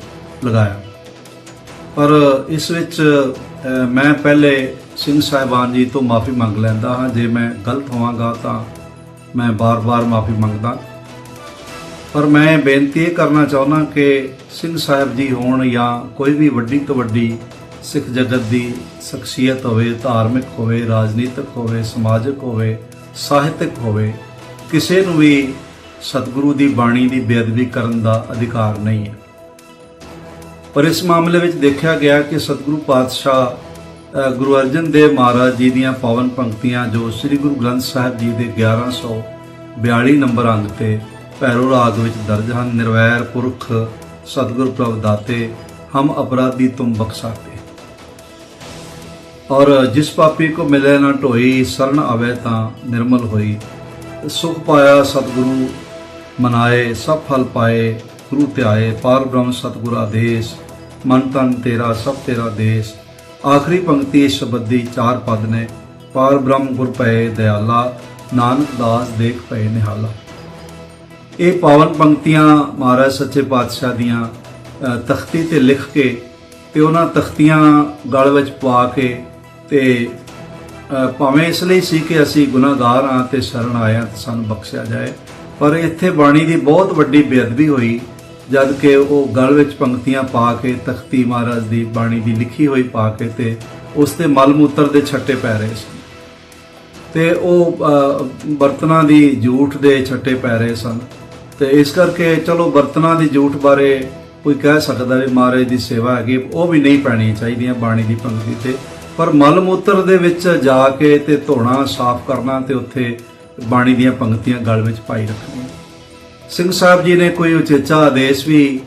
ਲਗਾਇਆ। ਪਰ ਇਸ ਵਿੱਚ ਮੈਂ ਪਹਿਲੇ ਸਿੰਘ ਸਾਹਿਬਾਨ ਜੀ ਤੋਂ ਮਾਫੀ ਮੰਗ ਲੈਂਦਾ ਹਾਂ। ਜੇ ਮੈਂ ਗਲਤ ਹੋਵਾਂਗਾ ਤਾਂ ਮੈਂ ਬਾਰ-ਬਾਰ ਮਾਫੀ ਮੰਗਦਾ। ਪਰ ਮੈਂ ਬੇਨਤੀ ਇਹ ਕਰਨਾ ਚਾਹੁੰਦਾ ਕਿ ਸਿੰਘ ਸਾਹਿਬ ਜੀ ਹੋਣ ਜਾਂ ਕੋਈ ਵੀ ਵੱਡੀ ਤੋਂ ਵੱਡੀ ਸਿੱਖ ਜਗਤ ਦੀ ਸ਼ਖਸੀਅਤ ਹੋਵੇ, ਧਾਰਮਿਕ ਹੋਵੇ, ਰਾਜਨੀਤਿਕ ਹੋਵੇ, ਸਮਾਜਿਕ ਹੋਵੇ, ਸਾਹਿਤਿਕ ਹੋਵੇ, ਕਿਸੇ ਨੂੰ ਵੀ ਸਤਿਗੁਰੂ ਦੀ ਬਾਣੀ ਦੀ ਬੇਅਦਬੀ ਕਰਨ ਦਾ ਅਧਿਕਾਰ ਨਹੀਂ ਹੈ। ਪਰ ਇਸ ਮਾਮਲੇ ਵਿੱਚ ਦੇਖਿਆ ਗਿਆ ਕਿ ਸਤਿਗੁਰੂ ਪਾਤਸ਼ਾਹ ਗੁਰੂ ਅਰਜਨ ਦੇਵ ਮਹਾਰਾਜ ਜੀ ਦੀਆਂ ਪਾਵਨ ਪੰਕਤੀਆਂ ਜੋ ਸ੍ਰੀ ਗੁਰੂ ਗ੍ਰੰਥ ਸਾਹਿਬ ਜੀ ਦੇ 1142 ਨੰਬਰ ਅੰਗ ਤੇ ਭੈਰੋ ਰਾਗ ਵਿੱਚ ਦਰਜ ਹਨ, ਨਿਰਵੈਰ ਪੁਰਖ ਸਤਿਗੁਰ ਪ੍ਰਭ ਦਾਤੇ, ਹਮ ਅਪਰਾਧੀ ਤੁਮ ਬਖਸ਼ਾਤੇ। ਔਰ ਜਿਸ ਪਾਪੀ ਕੋ ਮਿਲੇ ਨਾ ਢੋਈ, ਸਰਨ ਆਵੇ ਤਾਂ ਨਿਰਮਲ ਹੋਈ। ਸੁਖ ਪਾਇਆ ਸਤਿਗੁਰੂ, ਮਨਾਏ, ਸਭ ਫਲ ਪਾਏ। ਗੁਰੂ ਧਿਆਏ, ਪਾਰ ਬ੍ਰਹਮ ਸਤਿਗੁਰ ਆਦੇਸ਼ ਮਨ ਤਨ ਤੇਰਾ, ਸਭ ਤੇਰਾ ਦੇਸ਼। ਆਖਰੀ ਪੰਕਤੀ ਇਸ ਸ਼ਬਦ ਦੀ ਚਾਰ ਪਦ ਨੇ, ਪਾਰ ਬ੍ਰਹਮ ਗੁਰ ਪਏ ਦਿਆਲਾ, ਨਾਨਕ ਦਾਸ ਦੇਖ ਪਏ ਨਿਹਾਲਾ। ਇਹ ਪਾਵਨ ਪੰਕਤੀਆਂ ਮਹਾਰਾਜ ਸੱਚੇ ਪਾਤਸ਼ਾਹ ਦੀਆਂ ਤਖਤੀ ਤੇ ਲਿਖ ਕੇ ਤੇ ਉਹਨਾਂ ਤਖਤੀਆਂ ਗਲ ਵਿੱਚ ਪਾ ਕੇ ਤੇ ਭਾਵੇਂ ਇਸ ਲਈ ਸੀ ਕਿ ਅਸੀਂ ਗੁਨਾਹਗਾਰ ਹਾਂ ਤੇ ਸ਼ਰਨ ਆਇਆ ਤੇ ਸਾਨੂੰ ਬਖਸ਼ਿਆ ਜਾਏ, ਪਰ ਇੱਥੇ ਬਾਣੀ ਦੀ ਬਹੁਤ ਵੱਡੀ ਬੇਅਦਬੀ ਹੋਈ ਜਦ ਕਿ ਉਹ ਗਲ ਵਿੱਚ ਪੰਕਤੀਆਂ ਪਾ ਕੇ ਤਖਤੀ ਮਹਾਰਾਜ ਦੀ ਬਾਣੀ ਦੀ ਲਿਖੀ ਹੋਈ ਪਾ ਕੇ ਤੇ ਉਸ ਤੇ ਮਲ ਮੂਤਰ ਦੇ ਛੱਟੇ ਪੈ ਰਹੇ ਸਨ। ਤੇ ਉਹ ਬਰਤਨਾਂ ਦੀ ਝੂਠ ਦੇ ਛੱਟੇ ਪੈ ਰਹੇ ਸਨ। ਤੇ ਇਸ ਕਰਕੇ ਚਲੋ ਬਰਤਨਾਂ ਦੀ ਝੂਠ ਬਾਰੇ ਕੋਈ ਕਹਿ ਸਕਦਾ ਵੀ ਮਹਾਰਾਜ ਦੀ ਸੇਵਾ ਹੈਗੀ, ਉਹ ਵੀ ਨਹੀਂ ਪੈਣੀ ਚਾਹੀਦੀਆਂ ਬਾਣੀ ਦੀ ਪੰਕਤੀ ਤੇ। ਪਰ ਮਲ ਮੂਤਰ ਦੇ ਵਿੱਚ ਜਾ ਕੇ ਤੇ ਧੋਣਾ, ਸਾਫ਼ ਕਰਨਾ ਤੇ ਉੱਥੇ ਬਾਣੀ ਦੀਆਂ ਪੰਕਤੀਆਂ ਗਲ ਵਿੱਚ ਪਾਈ ਰੱਖਣੀਆਂ। ਸਿੰਘ ਸਾਹਿਬ ਜੀ ਨੇ ਕੋਈ ਉਚੇਚਾ ਆਦੇਸ਼ ਵੀ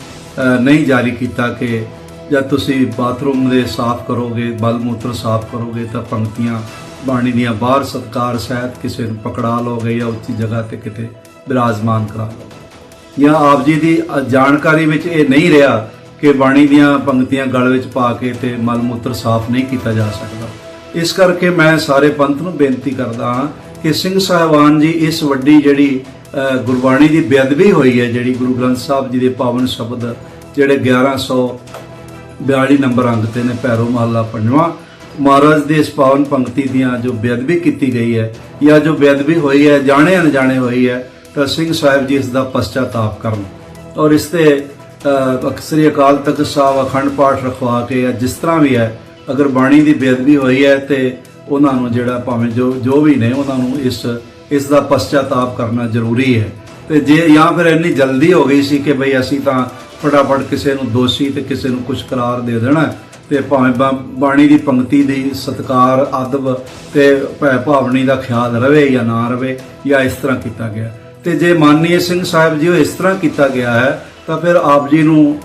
ਨਹੀਂ ਜਾਰੀ ਕੀਤਾ ਕਿ ਜਦ ਤੁਸੀਂ ਬਾਥਰੂਮ ਦੇ ਸਾਫ਼ ਕਰੋਗੇ, ਬਲ ਮੂਤਰ ਸਾਫ਼ ਕਰੋਗੇ ਤਾਂ ਪੰਕਤੀਆਂ ਬਾਣੀ ਦੀਆਂ ਬਾਹਰ ਸਤਕਾਰ ਸਹਿਤ ਕਿਸੇ ਨੂੰ ਪਕੜਾ ਲਓਗੇ ਜਾਂ ਉੱਚੀ ਜਗ੍ਹਾ ਤੇ ਕਿਤੇ ਬਿਰਾਜਮਾਨ ਕਰਾ ਲਓਗੇ। ਜਾਂ ਆਪ ਜੀ ਦੀ ਜਾਣਕਾਰੀ ਵਿੱਚ ਇਹ ਨਹੀਂ ਰਿਹਾ ਕਿ ਬਾਣੀ ਦੀਆਂ ਪੰਕਤੀਆਂ ਗਲ ਵਿੱਚ ਪਾ ਕੇ ਤੇ ਮਲ ਮੂਤਰ ਸਾਫ਼ ਨਹੀਂ ਕੀਤਾ ਜਾ ਸਕਦਾ। ਇਸ ਕਰਕੇ ਮੈਂ ਸਾਰੇ ਪੰਥ ਨੂੰ ਬੇਨਤੀ ਕਰਦਾ ਹਾਂ ਕਿ ਸਿੰਘ ਸਾਹਿਬਾਨ ਜੀ ਇਸ ਵੱਡੀ ਜਿਹੜੀ ਗੁਰਬਾਣੀ ਦੀ ਬੇਅਦਬੀ ਹੋਈ ਹੈ ਜਿਹੜੀ ਗੁਰੂ ਗ੍ਰੰਥ ਸਾਹਿਬ ਜੀ ਦੇ ਪਾਵਨ ਸ਼ਬਦ ਜਿਹੜੇ 1142 ਨੰਬਰ ਅੰਗ ਤੇ ਨੇ ਪੈਰੋ ਮਹੱਲਾ ਪੰਜਵਾਂ। ਮਹਾਰਾਜ ਦੇ ਇਸ ਪਾਵਨ ਪੰਕਤੀ ਦੀਆਂ ਜੋ ਬੇਅਦਬੀ ਕੀਤੀ ਗਈ ਹੈ ਜਾਂ ਜੋ ਬੇਅਦਬੀ ਹੋਈ ਹੈ ਜਾਣੇ ਅਣਜਾਣੇ ਹੋਈ ਹੈ ਤਾਂ ਸਿੰਘ ਸਾਹਿਬ ਜੀ ਇਸ ਦਾ ਪਛਤਾਤਾਪ ਕਰਨ। ਔਰ ਇਸ ਤੇ ਅ, ਅਕਸਰੀ ਅਕਾਲ ਤਖਤ ਸਾਹਿਬ ਅਖੰਡ ਪਾਠ ਰਖਵਾ ਕੇ ਜਾਂ ਜਿਸ ਤਰ੍ਹਾਂ ਵੀ ਹੈ ਅਗਰ ਬਾਣੀ ਦੀ ਬੇਅਦਬੀ ਹੋਈ ਹੈ ਤੇ ਉਹਨਾਂ ਨੂੰ ਜਿਹੜਾ ਭਾਵੇਂ ਜੋ ਜੋ ਵੀ ਨੇ ਉਹਨਾਂ ਨੂੰ ਇਸ ਇਸ ਦਾ ਪਛਤਾਤਾਪ ਕਰਨਾ ਜ਼ਰੂਰੀ ਹੈ। ਤੇ ਜੇ ਜਾਂ ਫਿਰ ਇੰਨੀ ਜਲਦੀ ਹੋ ਗਈ ਸੀ ਕਿ ਭਈ ਅਸੀਂ ਤਾਂ ਫਟਾਫਟ ਕਿਸੇ ਨੂੰ ਦੋਸ਼ੀ ਤੇ ਕਿਸੇ ਨੂੰ ਕੁਝ ਕਰਾਰ ਦੇ ਦੇਣਾ ਹੈ ਤੇ ਭਾਵੇਂ ਬਾ- ਬਾਣੀ ਦੀ ਪੰਕਤੀ ਦੀ ਸਤਕਾਰ, ਅਦਬ ਤੇ ਭੈ, ਭਾਵਨੀ ਦਾ ਖਿਆਲ ਰਵੇ ਜਾਂ ਨਾ ਰਵੇ ਜਾਂ ਇਸ ਤਰ੍ਹਾਂ ਕੀਤਾ ਗਿਆ। ਤੇ ਜੇ ਮਾਨਨੀय ਸਿੰਘ ਸਾਹਿਬ ਜੀ ਉਹ ਇਸ ਤਰ੍ਹਾਂ ਕੀਤਾ ਗਿਆ ਹੈ, ਤਾਂ ਫਿਰ ਆਪ ਜੀ ਨੂੰ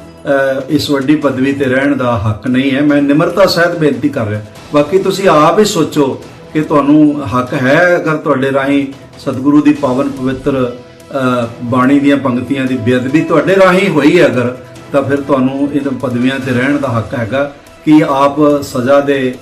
ਇਸ ਵੱਡੀ ਪਦਵੀ ਤੇ ਰਹਿਣ ਦਾ ਹੱਕ ਨਹੀਂ ਹੈ। ਮੈਂ ਨਿਮਰਤਾ ਸਹਿਤ ਬੇਨਤੀ ਕਰ ਰਿਹਾ। ਬਾਕੀ ਤੁਸੀਂ ਆਪ ਹੀ ਸੋਚੋ ਕਿ ਤੁਹਾਨੂੰ ਹੱਕ ਹੈ ਅਗਰ ਤੁਹਾਡੇ ਰਾਹੀਂ ਸਤਿਗੁਰੂ ਦੀ ਪਾਵਨ ਪਵਿੱਤਰ ਬਾਣੀ ਦੀਆਂ ਪੰਕਤੀਆਂ ਦੀ ਬੇਅਦਬੀ ਤੁਹਾਡੇ ਰਾਹੀਂ ਹੋਈ ਹੈ ਅਗਰ, ਤਾਂ ਫਿਰ ਤੁਹਾਨੂੰ ਇਹਨਾਂ ਪਦਵੀਆਂ ਤੇ ਰਹਿਣ ਦਾ ਹੱਕ ਹੈਗਾ ਕਿ ਆਪ ਸਜ਼ਾ ਦੇ।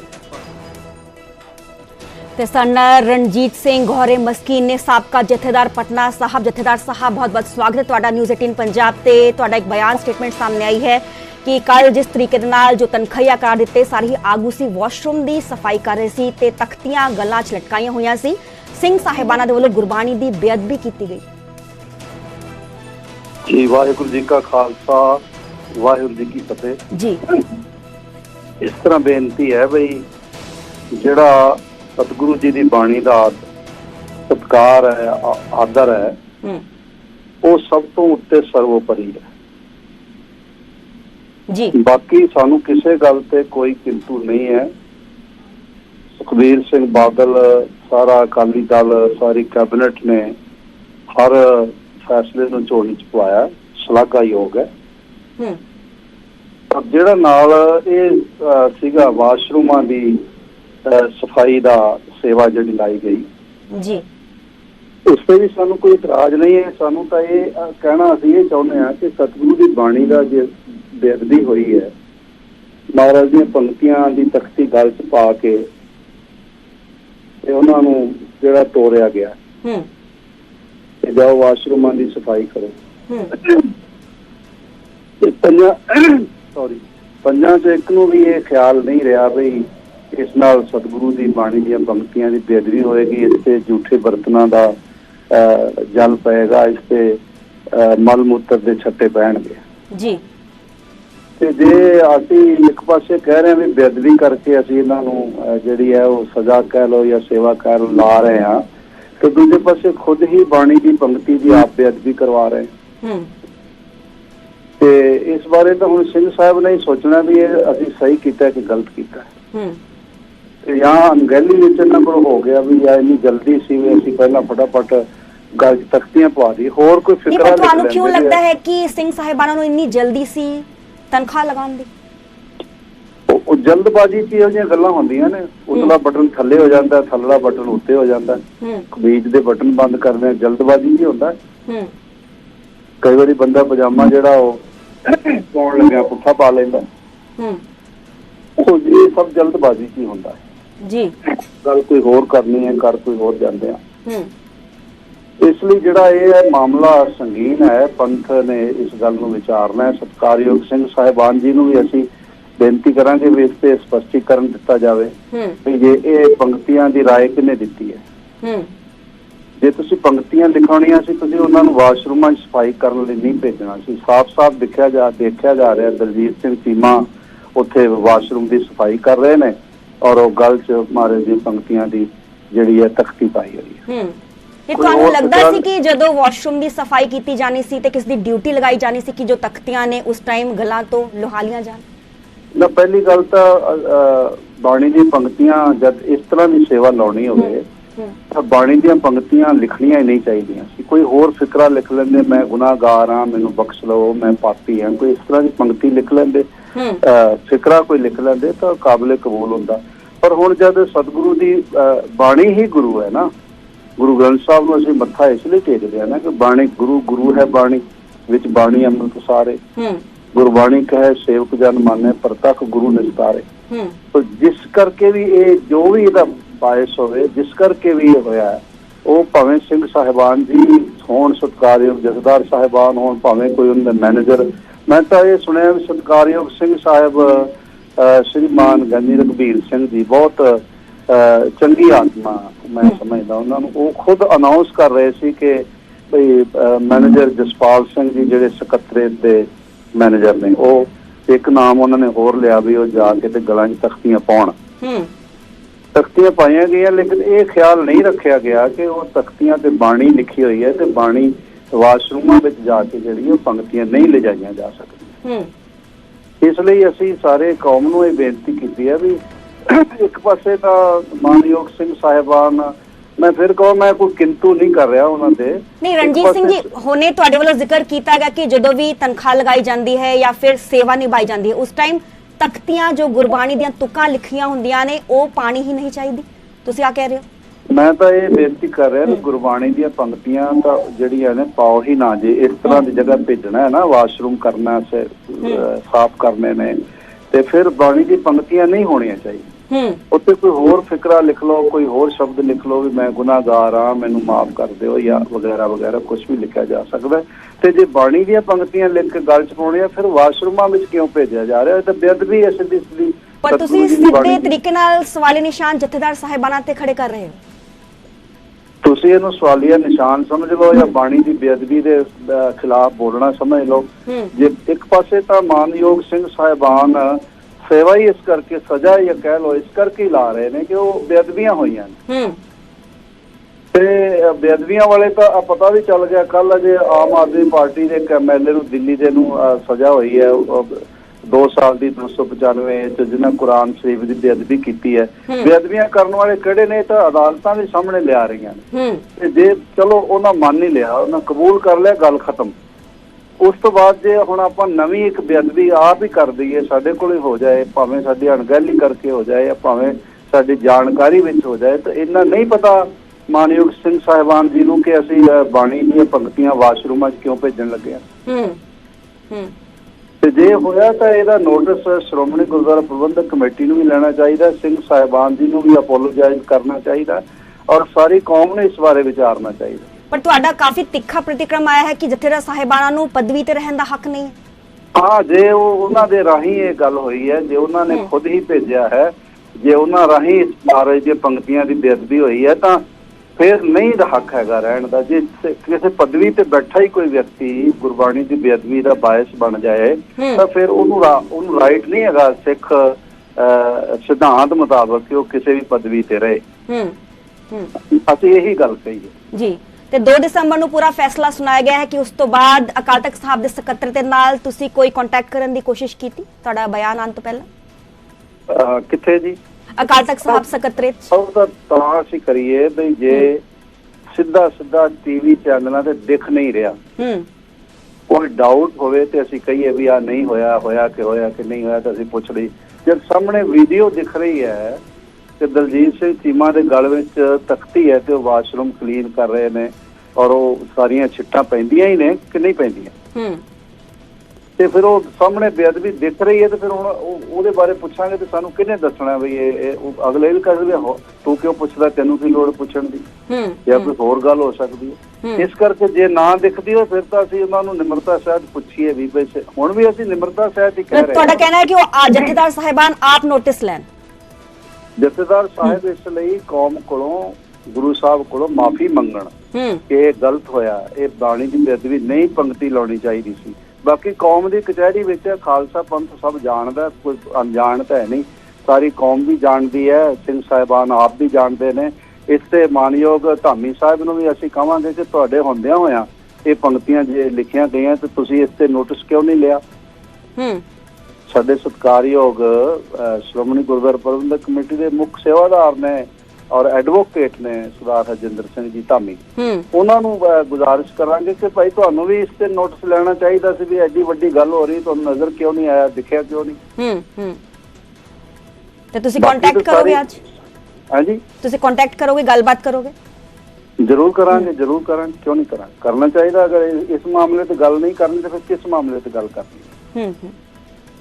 ਤੇ ਸਨ ਰਣਜੀਤ ਸਿੰਘ ਗੋਰੇ ਮਸਕੀਨ ਨੇ ਸਾਬਕਾ ਜਥੇਦਾਰ ਪਟਨਾ ਸਾਹਿਬ, ਜਥੇਦਾਰ ਸਾਹਿਬ, ਬਹੁਤ ਬਹੁਤ ਸਵਾਗਤ ਹੈ ਤੁਹਾਡਾ ਨਿਊਜ਼ 18 ਪੰਜਾਬ ਤੇ। ਤੁਹਾਡਾ ਇੱਕ ਬਿਆਨ ਸਟੇਟਮੈਂਟ ਸਾਹਮਣੇ ਆਈ ਹੈ। ਕਿ ਕੱਲ ਜਿਸ ਤਰੀਕੇ ਦੇ ਨਾਲ ਜੋ ਤਨਖਈਆ ਕਰਾ ਦਿੱਤੇ ਸਾਰੇ ਆਗੂ ਸੀ ਵਾਸ਼ਰੂਮ ਦੀ ਸਫ਼ਾਈ ਕਰ ਰਹੇ ਸੀ ਤੇ ਤਖਤੀਆਂ ਗੱਲਾਂ ਚ ਲਟਕਾਈਆਂ ਹੋਈਆਂ ਸੀ। ਸਿੰਘ ਸਾਹਿਬਾਨਾਂ ਦੇ ਵੱਲੋਂ ਗੁਰਬਾਣੀ ਦੀ ਬੇਅਦਬੀ ਕੀਤੀ ਗਈ। ਜੀ ਵਾਹਿਗੁਰੂ ਜੀ ਕਾ ਖਾਲਸਾ ਵਾਹਿਗੁਰੂ ਜੀ ਕੀ ਫਤਿਹ। ਜੀ। ਇਸ ਤਰ੍ਹਾਂ ਬੇਨਤੀ ਹੈ ਬਈ ਜਿਹੜਾ ਸਤਿਗੁਰੂ ਜੀ ਦੀ ਬਾਣੀ ਦਾ ਸਤਕਾਰ ਹੈ ਆਦਰ ਹੂੰ। ਉਹ ਸਭ ਤੋਂ ਉੱਤੇ ਸਰਵੋਪਰੀ ਹੈ। ਜੀ। ਬਾਕੀ ਸਾਨੂੰ ਕਿਸੇ ਗੱਲ ਤੇ ਕੋਈ ਕਿੰਤੂ ਨਹੀਂ ਹੈ। ਸੁਖਬੀਰ ਸਿੰਘ ਬਾਦਲ ਸਾਰਾ ਅਕਾਲੀ ਦਲ ਸਾਰੀ ਕੈਬਨਿਟ ਨੇ ਹਰ ਫੈਸਲੇ ਨੂੰ ਝੋਲੀ ਚ ਪਵਾਇਆ। ਸ਼ਲਾਘਾਯੋਗ ਹੈ। ਹੂੰ। ਜਿਹੜਾ ਨਾਲ ਇਹ ਸੀਗਾ ਵਾਸ਼ਰੂਮਾਂ ਦੀ ਸਫ਼ਾਈ ਦਾ ਸੇਵਾ ਜਿਹੜੀ ਲਾਈ ਗਈ। ਜੀ। ਉਸ ਤੇ ਵੀ ਸਾਨੂੰ ਕੋਈ ਇਤਰਾਜ਼ ਨਹੀਂ ਹੈ। ਸਾਨੂੰ ਤਾਂ ਇਹ ਕਹਿਣਾ ਅਸੀਂ ਇਹ ਚਾਹੁੰਦੇ ਹਾਂ ਕਿ ਸਤਿਗੁਰੂ ਦੀ ਬਾਣੀ ਦਾ ਜੇ ਬੇਅਦਬੀ ਹੋਈ ਹੈ। ਮਹਾਰਾਜ ਦੀਆਂ ਪੰਕਤੀਆਂ ਦੀ ਤਖਤੀ ਗਲ ਚ ਪਾ ਕੇ ਤੇ ਉਹਨਾਂ ਨੂੰ ਜਿਹੜਾ ਤੋੜਿਆ ਗਿਆ। ਹੂੰ। ਤੇ ਜਾਓ ਵਾਸ਼ਰੂਮਾਂ ਦੀ ਸਫ਼ਾਈ ਕਰੋ। ਹੂੰ। ਤੇ ਪੰਜਾਂ ਸੌਰੀ ਪੰਜਾਂ ਚ ਇੱਕ ਨੂੰ ਵੀ ਇਹ ਖਿਆਲ ਨਹੀਂ ਰਿਹਾ ਵੀ ਇਸ ਨਾਲ ਸਤਿਗੁਰੂ ਦੀ ਬਾਣੀ ਦੀਆਂ ਪੰਕਤੀਆਂ ਦੀ ਬੇਅਦਬੀ ਹੋਏਗੀ ਇਸ ਤੇ ਝੂਠੇ ਬਰਤਨਾਂ ਦਾ ਜਲ ਪਏਗਾ ਇਸ ਤੇ ਮਲ ਮੂਤਰ ਦੇ ਛੱਟੇ ਪੈਣਗੇ। ਜੀ। ਤੇ ਜੇ ਅਸੀਂ ਇੱਕ ਪਾਸੇ ਕਹਿ ਰਹੇ ਹਾਂ ਵੀ ਬੇਅਦਬੀ ਕਰਕੇ ਅਸੀਂ ਇਹਨਾਂ ਨੂੰ ਜਿਹੜੀ ਹੈ ਉਹ ਸਜ਼ਾ ਕਹਿ ਲਓ ਜਾਂ ਸੇਵਾ ਕਹਿ ਲਾ ਰਹੇ ਹਾਂ ਤੇ ਦੂਜੇ ਪਾਸੇ ਖੁਦ ਹੀ ਬਾਣੀ ਦੀ ਪੰਕਤੀ ਦੀ ਆਪ ਬੇਅਦਬੀ ਕਰਵਾ ਰਹੇ ਹਾਂ। ਤੇ ਇਸ ਬਾਰੇ ਤਾਂ ਹੁਣ ਸਿੰਘ ਸਾਹਿਬ ਨੇ ਸੋਚਣਾ ਵੀ ਇਹ ਅਸੀਂ ਸਹੀ ਕੀਤਾ ਕਿ ਗਲਤ ਕੀਤਾ। ਹੂੰ। ਤੇ ਜਾਂ ਅਣਗਹਿਲੀ ਵਿੱਚ ਇਹਨਾਂ ਕੋਲ ਹੋ ਗਿਆ ਵੀ ਜਾਂ ਇੰਨੀ ਜਲਦੀ ਸੀ ਵੀ ਅਸੀਂ ਪਹਿਲਾਂ ਫਟਾਫਟ ਗੱਲ ਤਖਤੀਆਂ ਪਵਾ ਦੀ ਹੋਰ ਕੋਈ ਨਹੀਂ ਫਿਕਰਾ ਤੁਹਾਨੂੰ ਕਿਉਂ ਲੱਗਦਾ ਹੈ ਕਿ ਸਿੰਘ ਸਾਹਿਬਾਨਾਂ ਨੂੰ ਇੰਨੀ ਜਲਦੀ ਸੀ? ਤਨਖਾਹ ਲਗਾਉਣ ਦੀ। ਉਹ ਜਲਦਬਾਜ਼ੀ 'ਚ ਇਹੋ ਜਿਹੀਆਂ ਗੱਲਾਂ ਹੁੰਦੀਆਂ ਨੇ। ਉਤਲਾ ਬਟਨ ਥੱਲੇ ਹੋ ਜਾਂਦਾ ਥੱਲੜਾ ਬਟਨ ਉੱਤੇ ਹੋ ਜਾਂਦਾ। ਹੂੰ। ਕਮੀਜ਼ ਦੇ ਬਟਨ ਬੰਦ ਕਰਦੇ ਆ ਜਲਦਬਾਜ਼ੀ 'ਚ ਹੀ ਹੁੰਦਾ। ਹੂੰ। ਕਈ ਵਾਰੀ ਬੰਦਾ ਪਜਾਮਾ ਜਿਹੜਾ ਉਹ ਪਾਉਣ ਲੱਗਿਆ ਪੁੱਠਾ ਪਾ ਲੈਂਦਾ। ਹੂੰ। ਉਹ ਇਹ ਸਭ ਜਲਦਬਾਜ਼ੀ 'ਚ ਹੀ ਹੁੰਦਾ। ਜੀ। ਗੱਲ ਕੋਈ ਹੋਰ ਕਰਨੀ ਹੈ ਕਰ ਕੋਈ ਹੋਰ ਜਾਂਦੇ ਆ। ਹੂੰ। ਇਸ ਲਈ ਜਿਹੜਾ ਇਹ ਹੈ ਮਾਮਲਾ ਸੰਗੀਨ ਹੈ। ਪੰਥ ਨੇ ਇਸ ਗੱਲ ਨੂੰ ਵਿਚਾਰਨਾ ਹੈ। ਸਤਕਾਰਯੋਗ ਸਿੰਘ ਸਾਹਿਬਾਨ ਜੀ ਨੂੰ ਵੀ ਅਸੀਂ ਬੇਨਤੀ ਕਰਾਂਗੇ ਵੀ ਇਸ ਤੇ ਸਪਸ਼ਟੀਕਰਨ ਦਿੱਤਾ ਜਾਵੇ ਵੀ ਜੇ ਇਹ ਪੰਕਤੀਆਂ ਦੀ ਰਾਏ ਕਿਹਨੇ ਦਿੱਤੀ ਹੈ? ਜੇ ਤੁਸੀਂ ਪੰਕਤੀਆਂ ਲਿਖਾਉਣੀਆਂ ਸੀ ਤੁਸੀਂ ਉਹਨਾਂ ਨੂੰ ਵਾਸ਼ਰੂਮਾਂ 'ਚ ਸਫ਼ਾਈ ਕਰਨ ਲਈ ਨਹੀਂ ਭੇਜਣਾ ਸੀ। ਸਾਫ਼-ਸਾਫ਼ ਦਿਖਿਆ ਜਾ ਦੇਖਿਆ ਜਾ ਰਿਹਾ ਦਲਜੀਤ ਸਿੰਘ ਚੀਮਾ ਉੱਥੇ ਵਾਸ਼ਰੂਮ ਦੀ ਸਫ਼ਾਈ ਕਰ ਰਹੇ ਨੇ ਔਰ ਉਹ ਗਲ 'ਚ ਮਾਰੇ ਦੀ ਪੰਕਤੀਆਂ ਦੀ ਜਿਹੜੀ ਹੈ ਤਖਤੀ ਪਾਈ ਹੋਈ ਹੈ। ਹੂੰ। ਇਹ ਤੁਹਾਨੂੰ ਲੱਗਦਾ ਸੀ ਕਿ ਜਦੋਂ ਵਾਸ਼ਰੂਮ ਦੀ ਸਫ਼ਾਈ ਕੀਤੀ ਜਾਣੀ ਸੀ ਤੇ ਕਿਸ ਦੀ ਡਿਊਟੀ ਲਗਾਈ ਜਾਣੀ ਸੀ ਕਿ ਜੋ ਤਖਤੀਆਂ ਨੇ ਉਸ ਟਾਈਮ ਗਲਾਂ ਤੋਂ ਲੋਹਾਲੀਆਂ ਜਾਣ? ਨਾ ਪਹਿਲੀ ਗੱਲ ਤਾਂ ਬਾਣੀ ਦੀਆਂ ਪੰਕਤੀਆਂ ਜਦ ਇਸ ਤਰ੍ਹਾਂ ਦੀ ਸੇਵਾ ਲਾਉਣੀ ਹੋਵੇ ਤਾਂ ਬਾਣੀ ਦੀਆਂ ਪੰਕਤੀਆਂ ਲਿਖਣੀਆਂ ਹੀ ਨਹੀਂ ਚਾਹੀਦੀਆਂ ਸੀ। ਕੋਈ ਹੋਰ ਫਿਕਰਾ ਲਿਖ ਲੈਂਦੇ ਮੈਂ ਗੁਨਾਹਗਾਰ ਹਾਂ ਮੈਨੂੰ ਬਖਸ਼ ਲਓ ਮੈਂ ਪਾਪੀ ਹਾਂ ਕੋਈ ਇਸ ਤਰ੍ਹਾਂ ਦੀ ਪੰਕਤੀ ਲਿਖ ਲੈਂਦੇ ਫਿਕਰਾ ਕੋਈ ਲਿਖ ਲੈਂਦੇ ਤਾਂ ਕਾਬਲੇ ਕਬੂਲ ਹੁੰਦਾ। ਪਰ ਹੁਣ ਜਦ ਸਤਿਗੁਰੂ ਦੀ ਬਾਣੀ ਹੀ ਗੁਰੂ ਹੈ ਨਾ ਗੁਰੂ ਗ੍ਰੰਥ ਸਾਹਿਬ ਨੂੰ ਅਸੀਂ ਮੱਥਾ ਇਸ ਲਈ ਟੇਕਦੇ ਆ ਨਾ ਕਿ ਬਾਣੀ ਗੁਰੂ ਗੁਰੂ ਹੈ ਬਾਣੀ ਵਿੱਚ ਬਾਣੀ ਅੰਮ੍ਰਿਤ ਸਾਰੇ। ਹੂੰ। ਗੁਰਬਾਣੀ ਕਹੇ ਸੇਵਕ ਜਨ ਮਾਨੇ ਪ੍ਰਤੱਖ ਗੁਰੂ ਨਿਸਤਾਰੇ। ਹੂੰ। ਤੋ ਜਿਸ ਕਰਕੇ ਵੀ ਇਹ ਜੋ ਵੀ ਇਹਦਾ ਬਾਇਸ ਹੋਵੇ ਜਿਸ ਕਰਕੇ ਵੀ ਇਹ ਹੋਇਆ ਉਹ ਭਾਵੇਂ ਸਿੰਘ ਸਾਹਿਬਾਨ ਜੀ ਹੋਣ ਸਤਕਾਰਯੋਗ ਜਥੇਦਾਰ ਸਾਹਿਬਾਨ ਹੋਣ ਭਾਵੇਂ ਕੋਈ ਉਹਨਾਂ ਦੇ ਮੈਨੇਜਰ ਮੈਂ ਤਾਂ ਇਹ ਸੁਣਿਆ ਵੀ ਸਤਕਾਰਯੋਗ ਸਿੰਘ ਸਾਹਿਬ ਸ਼੍ਰੀਮਾਨ ਗੰਨੀ ਰਘਬੀਰ ਸਿੰਘ ਜੀ ਬਹੁਤ ਚੰਗੀ ਆਤਮਾ ਮੈਂ ਸਮਝਦਾ ਉਹਨਾਂ ਨੂੰ। ਉਹ ਖੁਦ ਅਨਾਉਂਸ ਕਰ ਰਹੇ ਸੀ ਕਿ ਭਈ ਮੈਨੇਜਰ ਜਸਪਾਲ ਸਿੰਘ ਜੀ ਜਿਹੜੇ ਸਕੱਤਰੇਤ ਦੇ ਮੈਨੇਜਰ ਨੇ ਉਹ ਇੱਕ ਨਾਮ ਉਹਨਾਂ ਨੇ ਹੋਰ ਲਿਆ ਵੀ ਉਹ ਜਾ ਕੇ ਤੇ ਗਲਾਂ 'ਚ ਤਖਤੀਆਂ ਪਾਉਣ। ਹੂੰ। ਤਖਤੀਆਂ ਪਾਈਆਂ ਗਈਆਂ ਲੇਕਿਨ ਇਹ ਖਿਆਲ ਨਹੀਂ ਰੱਖਿਆ ਗਿਆ ਕਿ ਉਹ ਤਖਤੀਆਂ ਤੇ ਬਾਣੀ ਲਿਖੀ ਹੋਈ ਹੈ ਤੇ ਬਾਣੀ ਵਾਸ਼ਰੂਮਾਂ ਵਿੱਚ ਜਾ ਕੇ ਜਿਹੜੀ ਉਹ ਪੰਕਤੀਆਂ ਨਹੀਂ ਲਿਜਾਈਆਂ ਜਾ ਸਕਦੀਆਂ। ਹੂੰ। ਇਸ ਲਈ ਅਸੀਂ ਸਾਰੇ ਕੌਮ ਨੂੰ ਇਹ ਬੇਨਤੀ ਕੀਤੀ ਹੈ ਵੀ ਇੱਕ ਪਾਸੇ ਤਾਂ ਮਾਨਯੋਗ ਸਿੰਘ ਸਾਹਿਬਾਨ ਮੈਂ ਫਿਰ ਕਹਾਂ ਮੈਂ ਕੋਈ ਕਿੰਤੂ ਨਹੀਂ ਕਰ ਰਿਹਾ ਉਹਨਾਂ ਦੇ। ਨਹੀਂ ਰਣਜੀਤ ਸਿੰਘ ਜੀ ਹੁਣੇ ਤੁਹਾਡੇ ਵੱਲੋਂ ਜ਼ਿਕਰ ਕੀਤਾ ਗਿਆ ਕਿ ਜਦੋਂ ਵੀ ਤਨਖਾਹ ਲਗਾਈ ਜਾਂਦੀ ਹੈ ਜਾਂ ਫਿਰ ਸੇਵਾ ਨਿਭਾਈ ਜਾਂਦੀ ਹੈ ਉਸ ਟਾਈਮ ਤਖਤੀਆਂ ਜੋ ਗੁਰਬਾਣੀ ਦੀਆਂ ਤੁਕਾਂ ਲਿਖੀਆਂ ਹੁੰਦੀਆਂ ਨੇ ਉਹ ਪਾਣੀ ਹੀ ਨਹੀਂ ਚਾਹੀਦੀ। ਤੁਸੀਂ ਆ ਕਹਿ ਰਹੇ ਹੋ? ਮੈਂ ਤਾਂ ਇਹ ਬੇਨਤੀ ਕਰ ਰਿਹਾ ਕਿ ਗੁਰਬਾਣੀ ਦੀਆਂ ਪੰਕਤੀਆਂ ਤਾਂ ਜਿਹੜੀਆਂ ਨੇ ਪਾਓ ਹੀ ਨਾ ਜੇ ਇਸ ਤਰ੍ਹਾਂ ਦੀ ਜਗ੍ਹਾ ਭੇਜਣਾ ਹੈ ਨਾ ਵਾਸ਼ਰੂਮ ਕਰਨਾ ਸਾਫ਼ ਕਰਨੇ ਨੇ ਤੇ ਫਿਰ ਬਾਣੀ ਦੀ ਪੰਕਤੀਆਂ ਨਹੀਂ ਹੋਣੀਆਂ ਚਾਹੀਦੀਆਂ। ਹੂੰ। ਉੱਤੇ ਕੋਈ ਹੋਰ ਫਿਕਰਾ ਲਿਖ ਲਓ ਕੋਈ ਹੋਰ ਸ਼ਬਦ ਲਿਖ ਲਓ ਵੀ ਮੈਂ ਗੁਨਾਹਗਾਰ ਆ ਮੈਨੂੰ ਮਾਫ ਕਰ ਦਿਓ ਜਾਂ ਵਗੈਰਾ ਵਗੈਰਾ ਕੁਝ ਵੀ ਲਿਖਿਆ ਜਾ ਸਕਦਾ। ਤੇ ਜੇ ਬਾਣੀ ਦੀਆਂ ਪੰਕਤੀਆਂ ਲਿਖ ਕੇ ਗਲ ਚ ਪਾਉਣੀਆਂ ਫਿਰ ਵਾਸ਼ਰੂਮਾਂ ਵਿੱਚ ਕਿਉਂ ਭੇਜਿਆ ਜਾ ਰਿਹਾ? ਇਹ ਤਾਂ ਬੇਅਦਬੀ ਹੈ ਸਿੱਧੀ ਸਿੱਧੀ। ਪਰ ਤੁਸੀਂ ਸਿੱਧੇ। ਤਰੀਕੇ ਨਾਲ ਸਵਾਲੀ ਨਿਸ਼ਾਨ ਜਥੇਦਾਰ ਸਾਹਿਬਾਨਾਂ ਤੇ ਖੜੇ ਕਰ ਰਹੇ ਹੋ। ਤੁਸੀਂ ਇਹਨੂੰ ਸਵਾਲੀਆ ਨਿਸ਼ਾਨ ਸਮਝ ਲਓ ਜਾਂ ਬਾਣੀ ਦੀ ਬੇਅਦਬੀ ਦੇ ਖਿਲਾਫ ਬੋਲਣਾ ਸਮਝ ਲਓ। ਜੇ ਇੱਕ ਪਾਸੇ ਤਾਂ ਮਾਨਯੋਗ ਸਿੰਘ ਸਾਹਿਬਾਨ ਸੇਵਾ ਹੀ ਇਸ ਕਰਕੇ ਸਜ਼ਾ ਜਾਂ ਕਹਿ ਲਓ ਇਸ ਕਰਕੇ ਹੀ ਲਾ ਰਹੇ ਨੇ ਕਿ ਉਹ ਬੇਅਦਬੀਆਂ ਹੋਈਆਂ ਨੇ। ਹੂੰ। ਤੇ ਬੇਅਦਬੀਆਂ ਵਾਲੇ ਤਾਂ ਆ ਪਤਾ ਵੀ ਚੱਲ ਗਿਆ ਕੱਲ ਅਜੇ ਆਮ ਆਦਮੀ ਪਾਰਟੀ ਦੇ ਐਮਐਲਏ ਨੂੰ ਦਿੱਲੀ ਦੇ ਨੂੰ ਸਜ਼ਾ ਹੋਈ ਹੈ। 2 ਸਾਲ ਦੀ 295 ਚ ਜਿਹਨਾਂ ਕੁਰਾਨ ਸ਼ਰੀਫ ਦੀ ਬੇਅਦਬੀ ਕੀਤੀ ਹੈ। ਹੂੰ। ਬੇਅਦਬੀਆਂ ਕਰਨ ਵਾਲੇ ਕਿਹੜੇ ਨੇ? ਤਾਂ ਅਦਾਲਤਾਂ ਵੀ ਸਾਹਮਣੇ ਲਿਆ ਰਹੀਆਂ ਨੇ। ਹੂੰ। ਤੇ ਜੇ ਚਲੋ ਉਹਨਾਂ ਮੰਨ ਨਹੀਂ ਲਿਆ ਉਹਨਾਂ ਕਬੂਲ ਕਰ ਲਿਆ ਗੱਲ ਖਤਮ। ਉਸ ਤੋਂ ਬਾਅਦ ਜੇ ਹੁਣ ਆਪਾਂ ਨਵੀਂ ਇੱਕ ਬੇਅਦਬੀ ਆਪ ਹੀ ਕਰ ਦਈਏ ਸਾਡੇ ਕੋਲ ਹੀ ਜਾਏ ਭਾਵੇਂ ਸਾਡੀ ਅਣਗਹਿਲੀ ਕਰਕੇ ਹੋ ਜਾਏ ਜਾਂ ਭਾਵੇਂ ਸਾਡੀ ਜਾਣਕਾਰੀ ਵਿੱਚ ਹੋ ਜਾਏ ਤਾਂ ਇਹਨਾਂ ਨਹੀਂ ਪਤਾ ਮਾਨਯੋਗ ਸਿੰਘ ਸਾਹਿਬਾਨ ਜੀ ਨੂੰ ਕਿ ਅਸੀਂ ਬਾਣੀ ਦੀਆਂ ਪੰਕਤੀਆਂ ਵਾਸ਼ਰੂਮਾਂ 'ਚ ਕਿਉਂ ਭੇਜਣ ਲੱਗੇ ਹਾਂ ਹੂੰ ਹੂੰ। ਤੇ ਜੇ ਹੋਇਆ ਤਾਂ ਇਹਦਾ ਨੋਟਿਸ ਸ਼੍ਰੋਮਣੀ ਗੁਰਦੁਆਰਾ ਪ੍ਰਬੰਧਕ ਕਮੇਟੀ ਨੂੰ ਵੀ ਲੈਣਾ ਚਾਹੀਦਾ ਸਿੰਘ ਸਾਹਿਬਾਨ ਜੀ ਨੂੰ ਵੀ ਅਪੋਲੋਜਾਈਜ਼ ਕਰਨਾ ਚਾਹੀਦਾ ਔਰ ਸਾਰੀ ਕੌਮ ਨੂੰ ਇਸ ਬਾਰੇ ਵਿਚਾਰਨਾ ਚਾਹੀਦਾ। ਪਰ ਤੁਹਾਡਾ ਕਾਫੀ ਤਿੱਖਾ ਪ੍ਰਤੀਕਰਮ ਆਇਆ ਹੈ ਕਿ ਜਥੇਦਾਰ ਸਾਹਿਬਾਨਾਂ ਨੂੰ ਪਦਵੀ ਤੇ ਰਹਿਣ ਦਾ ਹੱਕ ਨਹੀਂ ਹੈ। ਹਾਂ ਜੇ ਉਹ ਉਹਨਾਂ ਦੇ ਰਾਹੀਂ ਇਹ ਗੱਲ ਹੋਈ ਹੈ ਜੇ ਉਹਨਾਂ ਨੇ ਖੁਦ ਹੀ ਭੇਜਿਆ ਹੈ ਜੇ ਉਹਨਾਂ ਰਾਹੀਂ ਇਸ ਮਹਾਰਾਜ ਦੀਆਂ ਪੰਕਤੀਆਂ ਦੀ ਬੇਅਦਬੀ ਹੋਈ ਹੈ ਤਾਂ ਫਿਰ ਨਹੀਂ ਦਾ ਹੱਕ ਹੈਗਾ ਰਹਿਣ ਦਾ। ਜੇ ਕਿਸੇ ਪਦਵੀ ਤੇ ਬੈਠਾ ਹੀ ਕੋਈ ਵਿਅਕਤੀ ਗੁਰਬਾਣੀ ਦੀ ਬੇਅਦਬੀ ਦਾ ਬਾਇਸ ਬਣ ਜਾਏ। ਤਾਂ ਫਿਰ ਉਹਨੂੰ ਉਹਨੂੰ ਰਾਈਟ ਨਹੀਂ ਹੈਗਾ ਸਿੱਖ ਸਿਧਾਂਤ ਮੁਤਾਬਕ ਕਿ ਉਹ ਕਿਸੇ ਵੀ ਪਦਵੀ ਤੇ ਰਹੇ। ਹੂੰ ਹੂੰ। ਅਸੀਂ ਇਹੀ ਗੱਲ ਕਹੀ ਹੈ ਜੀ। ਤੇ 2 ਦਸੰਬਰ ਨੂੰ ਪੂਰਾ ਫੈਸਲਾ ਸੁਣਾਇਆ ਗਿਆ ਹੈ ਕਿ ਉਸ ਤੋਂ ਬਾਅਦ ਅਕਾਲ ਤਖਤ ਸਾਹਿਬ ਦੇ ਸਕੱਤਰ ਦੇ ਨਾਲ ਤੁਸੀਂ ਕੋਈ ਕੰਟੈਕਟ ਕਰਨ ਦੀ ਕੋਸ਼ਿਸ਼ ਕੀਤੀ? ਤੁਹਾਡਾ ਬਿਆਨ ਆਉਣ ਤੋਂ ਪਹਿਲਾਂ? ਕਿੱਥੇ ਜੀ? ਅਕਾਲ ਤਖਤ ਸਾਹਿਬ ਸਕੱਤਰੇਤ? ਸਭ ਦਾ ਤਾਂ ਅਸੀਂ ਕਰੀਏ ਵੀ ਜੇ ਸਿੱਧਾ ਸਿੱਧਾ ਟੀਵੀ ਚੈਨਲਾਂ ਤੇ ਦਿਖ ਨਹੀਂ ਰਿਹਾ। ਹੂੰ। ਕੋਈ ਡਾਊਟ ਹੋਵੇ ਤੇ ਅਸੀਂ ਕਹੀਏ ਵੀ ਆ ਨਹੀਂ ਹੋਇਆ ਹੋਇਆ ਕਿ ਹੋਇਆ ਕਿ ਨਹੀਂ ਹੋਇਆ ਤਾਂ ਅਸੀਂ ਪੁੱਛ ਲਈ ਜਦ ਸਾਹਮਣੇ ਵੀਡੀਓ ਦਿਖ ਰਹੀ ਹੈ ਕਿ ਦਲਜੀਤ ਸਿੰਘ ਚੀਮਾ ਦੇ ਗਲ ਵਿੱਚ ਤਖਤੀ ਹੈ ਤੇ ਉਹ ਵਾਸ਼ਰੂਮ ਕਲੀਨ ਕਰ ਰਹੇ ਨੇ। ਔਰ ਉਹ ਸਾਰੀਆਂ ਛਿੱਟਾਂ ਪੈਂਦੀਆਂ ਹੀ ਨੇ ਕਿ ਨਹੀਂ ਪੈਂਦੀਆਂ। ਹੂੰ। ਤੇ ਫਿਰ ਉਹ ਸਾਹਮਣੇ ਬੇਅਦਬੀ ਦਿਖ ਰਹੀ ਹੈ ਤੇ ਫਿਰ ਹੁਣ ਉਹ- ਉਹਦੇ ਬਾਰੇ ਪੁੱਛਾਂਗੇ ਤੇ ਸਾਨੂੰ ਕਿਹਨੇ ਦੱਸਣਾ ਵੀ ਇਹ ਅਗਲੇ ਵੀ ਕਹਿੰਦੇ ਹੋ ਤੂੰ ਕਿਉਂ ਪੁੱਛਦਾ ਤੈਨੂੰ ਕੀ ਲੋੜ ਪੁੱਛਣ ਦੀ? ਹੂੰ। ਜਾਂ ਕੋਈ ਹੋਰ ਗੱਲ ਹੋ ਸਕਦੀ ਹੂੰ। ਇਸ ਕਰਕੇ ਜੇ ਨਾ ਦਿਖਦੀ ਹੋ ਫਿਰ ਤਾਂ ਅਸੀਂ ਉਹਨਾਂ ਨੂੰ ਨਿਮਰਤਾ ਸਹਿਤ ਪੁੱਛੀਏ ਵੀ ਬਈ ਹੁਣ ਵੀ ਅਸੀਂ ਨਿਮਰਤਾ ਸਹਿਤ ਹੀ ਕਹਿ ਰਹੇ ਤੁਹਾਡਾ ਹਾਂ ਕਹਿਣਾ ਹੈ ਕਿ ਉਹ ਜਥੇਦਾਰ ਸਾਹਿਬਾਨ ਆਪ ਨੋਟਿਸ ਲੈਣ। ਜਥੇਦਾਰ ਸਾਹਿਬ ਇਸ ਲਈ ਕੌਮ ਕੋਲੋਂ ਗੁਰੂ ਸਾਹਿਬ ਕੋਲੋਂ ਮਾਫੀ ਮੰਗਣ। ਕਿ ਇਹ ਗਲਤ ਹੋਇਆ ਇਹ ਬਾਣੀ ਦੀ ਬੇਅਦਬੀ ਨਹੀਂ ਪੰਕਤੀ ਲਾਉਣੀ ਚਾਹੀਦੀ ਸੀ। ਬਾਕੀ ਕੌਮ ਦੀ ਕਚਹਿਰੀ ਵਿੱਚ ਖਾਲਸਾ ਪੰਥ ਸਭ ਜਾਣਦਾ ਕੋਈ ਅਣਜਾਣ ਤਾਂ ਹੈ ਨਹੀਂ। ਸਾਰੀ ਕੌਮ ਵੀ ਜਾਣਦੀ ਹੈ ਸਿੰਘ ਸਾਹਿਬਾਨ ਆਪ ਵੀ ਜਾਣਦੇ ਨੇ। ਇਸ ਤੇ ਮਾਨਯੋਗ ਧਾਮੀ ਸਾਹਿਬ ਨੂੰ ਵੀ ਅਸੀਂ ਕਹਾਂਗੇ ਕਿ ਤੁਹਾਡੇ ਹੁੰਦਿਆਂ ਹੋਇਆਂ ਇਹ ਪੰਕਤੀਆਂ ਜੇ ਲਿਖੀਆਂ ਗਈਆਂ ਤੇ ਤੁਸੀਂ ਇਸ ਤੇ ਨੋਟਿਸ ਕਿਉਂ ਨਹੀਂ ਲਿਆ? ਹੂੰ। ਸਾਡੇ ਸਤਿਕਾਰਯੋਗ ਸ਼੍ਰੋਮਣੀ ਗੁਰਦੁਆਰਾ ਪ੍ਰਬੰਧਕ ਕਮੇਟੀ ਦੇ ਮੁੱਖ ਸੇਵਾਦਾਰ ਨੇ ਔਰ ਐਡਵੋਕੇਟ ਨੇ ਸਰਦਾਰ ਹਰਜਿੰਦਰ ਸਿੰਘ ਜੀ ਧਾਮੀ ਉਹਨਾਂ ਨੂੰ ਗੁਜ਼ਾਰਿਸ਼ ਕਰਾਂਗੇ ਕਿ ਭਾਈ ਤੁਹਾਨੂੰ ਵੀ ਇਸ ਤੇ ਨੋਟਿਸ ਲੈਣਾ ਚਾਹੀਦਾ ਸੀ ਵੀ ਐਡੀ ਵੱਡੀ ਗੱਲ ਹੋ ਰਹੀ ਤੁਹਾਨੂੰ ਨਜ਼ਰ ਕਿਉਂ ਨਹੀਂ ਆਇਆ ਦਿਖਿਆ ਕਿਉਂ ਨਹੀਂ? ਹੂੰ ਹੂੰ। ਤੇ ਤੁਸੀਂ ਕੰਟੈਕਟ ਕਰੋਗੇ ਅੱਜ? ਹਾਂਜੀ? ਤੁਸੀਂ ਕੰਟੈਕਟ ਕਰੋਗੇ ਗੱਲਬਾਤ ਕਰੋਗੇ? ਜ਼ਰੂਰ ਕਰਾਂਗੇ ਜ਼ਰੂਰ ਕਰਾਂਗੇ ਕਿਉਂ ਨਹੀਂ ਕਰਾਂਗੇ? ਕਰਨਾ ਚਾਹੀਦਾ ਅਗਰ ਇਸ- ਇਸ ਮਾਮਲੇ ਤੇ ਗੱਲ ਨਹੀਂ ਕਰਨੀ ਤਾਂ ਫਿਰ ਕਿਸ ਮਾਮਲੇ ਤੇ ਗੱਲ ਕਰਨੀ? ਹੂੰ ਹੂੰ।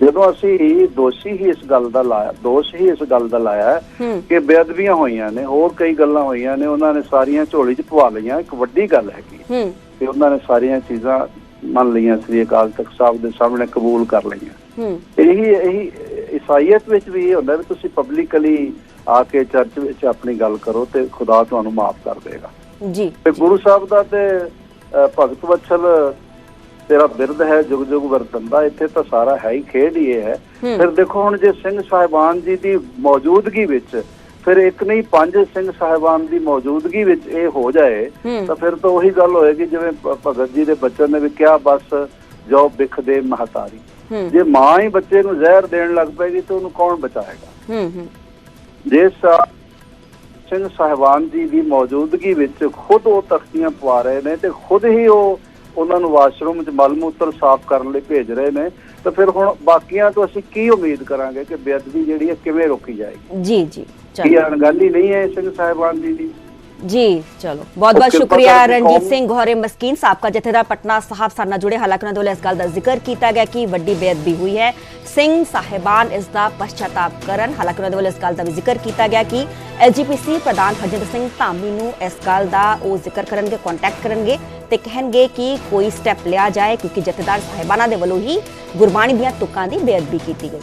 ਜਦੋਂ ਅਸੀਂ ਦੋਸ਼ੀ ਹੀ ਇਸ ਗੱਲ ਦਾ ਲਾਇਆ ਦੋਸ਼ ਹੀ ਇਸ ਗੱਲ ਦਾ ਲਾਇਆ ਕਿ ਬੇਅਦਬੀਆਂ ਹੋਈਆਂ ਨੇ ਹੋਰ ਕਈ ਗੱਲਾਂ ਹੋਈਆਂ ਨੇ ਉਹਨਾਂ ਨੇ ਸਾਰੀਆਂ ਝੋਲੀ 'ਚ ਪਵਾ ਲਈਆਂ ਇੱਕ ਵੱਡੀ ਗੱਲ ਹੈਗੀ ਤੇ ਉਹਨਾਂ ਨੇ ਸਾਰੀਆਂ ਚੀਜ਼ਾਂ ਮੰਨ ਲਈਆਂ ਸ੍ਰੀ ਅਕਾਲ ਤਖਤ ਸਾਹਿਬ ਦੇ ਸਾਹਮਣੇ ਕਬੂਲ ਕਰ ਲਈਆਂ। ਇਹੀ ਇਹੀ ਇਸਾਈਅਤ ਵਿੱਚ ਵੀ ਇਹ ਹੁੰਦਾ ਵੀ ਤੁਸੀਂ ਪਬਲਿਕਲੀ ਆ ਕੇ ਚਰਚ ਵਿੱਚ ਆਪਣੀ ਗੱਲ ਕਰੋ ਤੇ ਖੁਦਾ ਤੁਹਾਨੂੰ ਮਾਫ ਕਰ ਦੇਗਾ। ਜੀ। ਤੇ ਗੁਰੂ ਸਾਹਿਬ ਦਾ ਤੇ ਭਗਤ ਵਛਲ ਤੇਰਾ ਬਿਰਧ ਹੈ ਜੁਗ ਜੁਗ ਵਰਤੰਦਾ ਇੱਥੇ ਤਾਂ ਸਾਰਾ ਹੈ ਹੀ ਖੇਡ ਹੀ ਇਹ ਹੈ। ਫਿਰ ਦੇਖੋ ਹੁਣ ਜੇ ਸਿੰਘ ਸਾਹਿਬਾਨ ਜੀ ਦੀ ਮੌਜੂਦਗੀ ਵਿੱਚ ਫਿਰ ਇੱਕ ਨਹੀਂ ਪੰਜ ਸਿੰਘ ਸਾਹਿਬਾਨ ਦੀ ਮੌਜੂਦਗੀ ਵਿੱਚ ਇਹ ਹੋ ਜਾਏ ਤਾਂ ਫਿਰ ਤਾਂ ਉਹੀ ਗੱਲ ਹੋਏਗੀ ਜਿਵੇਂ ਭਗਤ ਜੀ ਦੇ ਬੱਚਨ ਨੇ ਵੀ ਕਿਹਾ ਬਸ ਜੋ ਬਿਖ ਦੇ ਮਹਤਾਰੀ। ਜੇ ਮਾਂ ਹੀ ਬੱਚੇ ਨੂੰ ਜ਼ਹਿਰ ਦੇਣ ਲੱਗ ਪਏਗੀ ਤਾਂ ਉਹਨੂੰ ਕੌਣ ਬਚਾਏਗਾ? ਜੇ ਸਿੰਘ ਸਾਹਿਬਾਨ ਜੀ ਦੀ ਮੌਜੂਦਗੀ ਵਿੱਚ ਖੁਦ ਉਹ ਤਖਤੀਆਂ ਪਵਾ ਰਹੇ ਨੇ ਤੇ ਖੁਦ ਹੀ ਉਹ ਉਹਨਾਂ ਨੂੰ ਵਾਸ਼ਰੂਮ 'ਚ ਮਲ ਮੂਤਰ ਸਾਫ਼ ਕਰਨ ਲਈ ਭੇਜ ਰਹੇ ਨੇ। ਤਾਂ ਫਿਰ ਹੁਣ ਬਾਕੀਆਂ ਤੋਂ ਅਸੀਂ ਕੀ ਉਮੀਦ ਕਰਾਂਗੇ ਕਿ ਬੇਅਦਬੀ ਜਿਹੜੀ ਹੈ ਕਿਵੇਂ ਰੋਕੀ ਜਾਏਗੀ? ਜੀ ਜੀ ਚਲੋ ਅਣਗਹਿਲੀ ਨਹੀਂ ਹੈ ਸਿੰਘ ਸਾਹਿਬਾਨ ਜੀ? ਦੀ ਜੀ ਚਲੋ। ਬਹੁਤ ਬਹੁਤ ਸ਼ੁਕਰੀਆ ਰਣਜੀਤ ਸਿੰਘ ਗੌਰੇ ਮਸਕੀਨ ਸਾਬਕਾ ਜਥੇਦਾਰ ਪਟਨਾ ਸਾਹਿਬ ਸਾਡੇ ਨਾਲ ਜੁੜੇ। ਹਾਲਾਂਕਿ ਉਹਨਾਂ ਵੱਲੋਂ ਇਸ ਗੱਲ ਦਾ ਜ਼ਿਕਰ ਕੀਤਾ ਗਿਆ ਕਿ ਵੱਡੀ ਬੇਅਦਬੀ ਹੋਈ ਹੈ। ਸਿੰਘ ਸਾਹਿਬਾਨ ਇਸ ਦਾ ਪਛਤਾਤਾਪ ਕਰਨ। ਹਾਲਾਂਕਿ ਉਹਨਾਂ ਦੇ ਵੱਲੋਂ ਇਸ ਗੱਲ ਦਾ ਵੀ ਜ਼ਿਕਰ ਕੀਤਾ ਗਿਆ ਕਿ ਐਲਜੀਪੀਸੀ ਪ੍ਰਧਾਨ ਹਰਜਿੰਦਰ ਸਿੰਘ ਧਾਮੀ ਨੂੰ ਇਸ ਗੱਲ ਦਾ ਉਹ ਜ਼ਿਕਰ ਕਰਨਗੇ ਕੰਟੈਕਟ ਕਰਨਗੇ ਤੇ ਕਹਿਣਗੇ ਕਿ ਕੋਈ ਸਟੈਪ ਲਿਆ ਜਾਏ ਕਿਉਂਕਿ ਜਥੇਦਾਰ ਸਾਹਿਬਾਨਾਂ ਦੇ ਵੱਲੋਂ ਹੀ ਗੁਰਬਾਣੀ ਦੀਆਂ ਤੁਕਾਂ ਦੀ ਬੇਅਦਬੀ ਕੀਤੀ ਗਈ।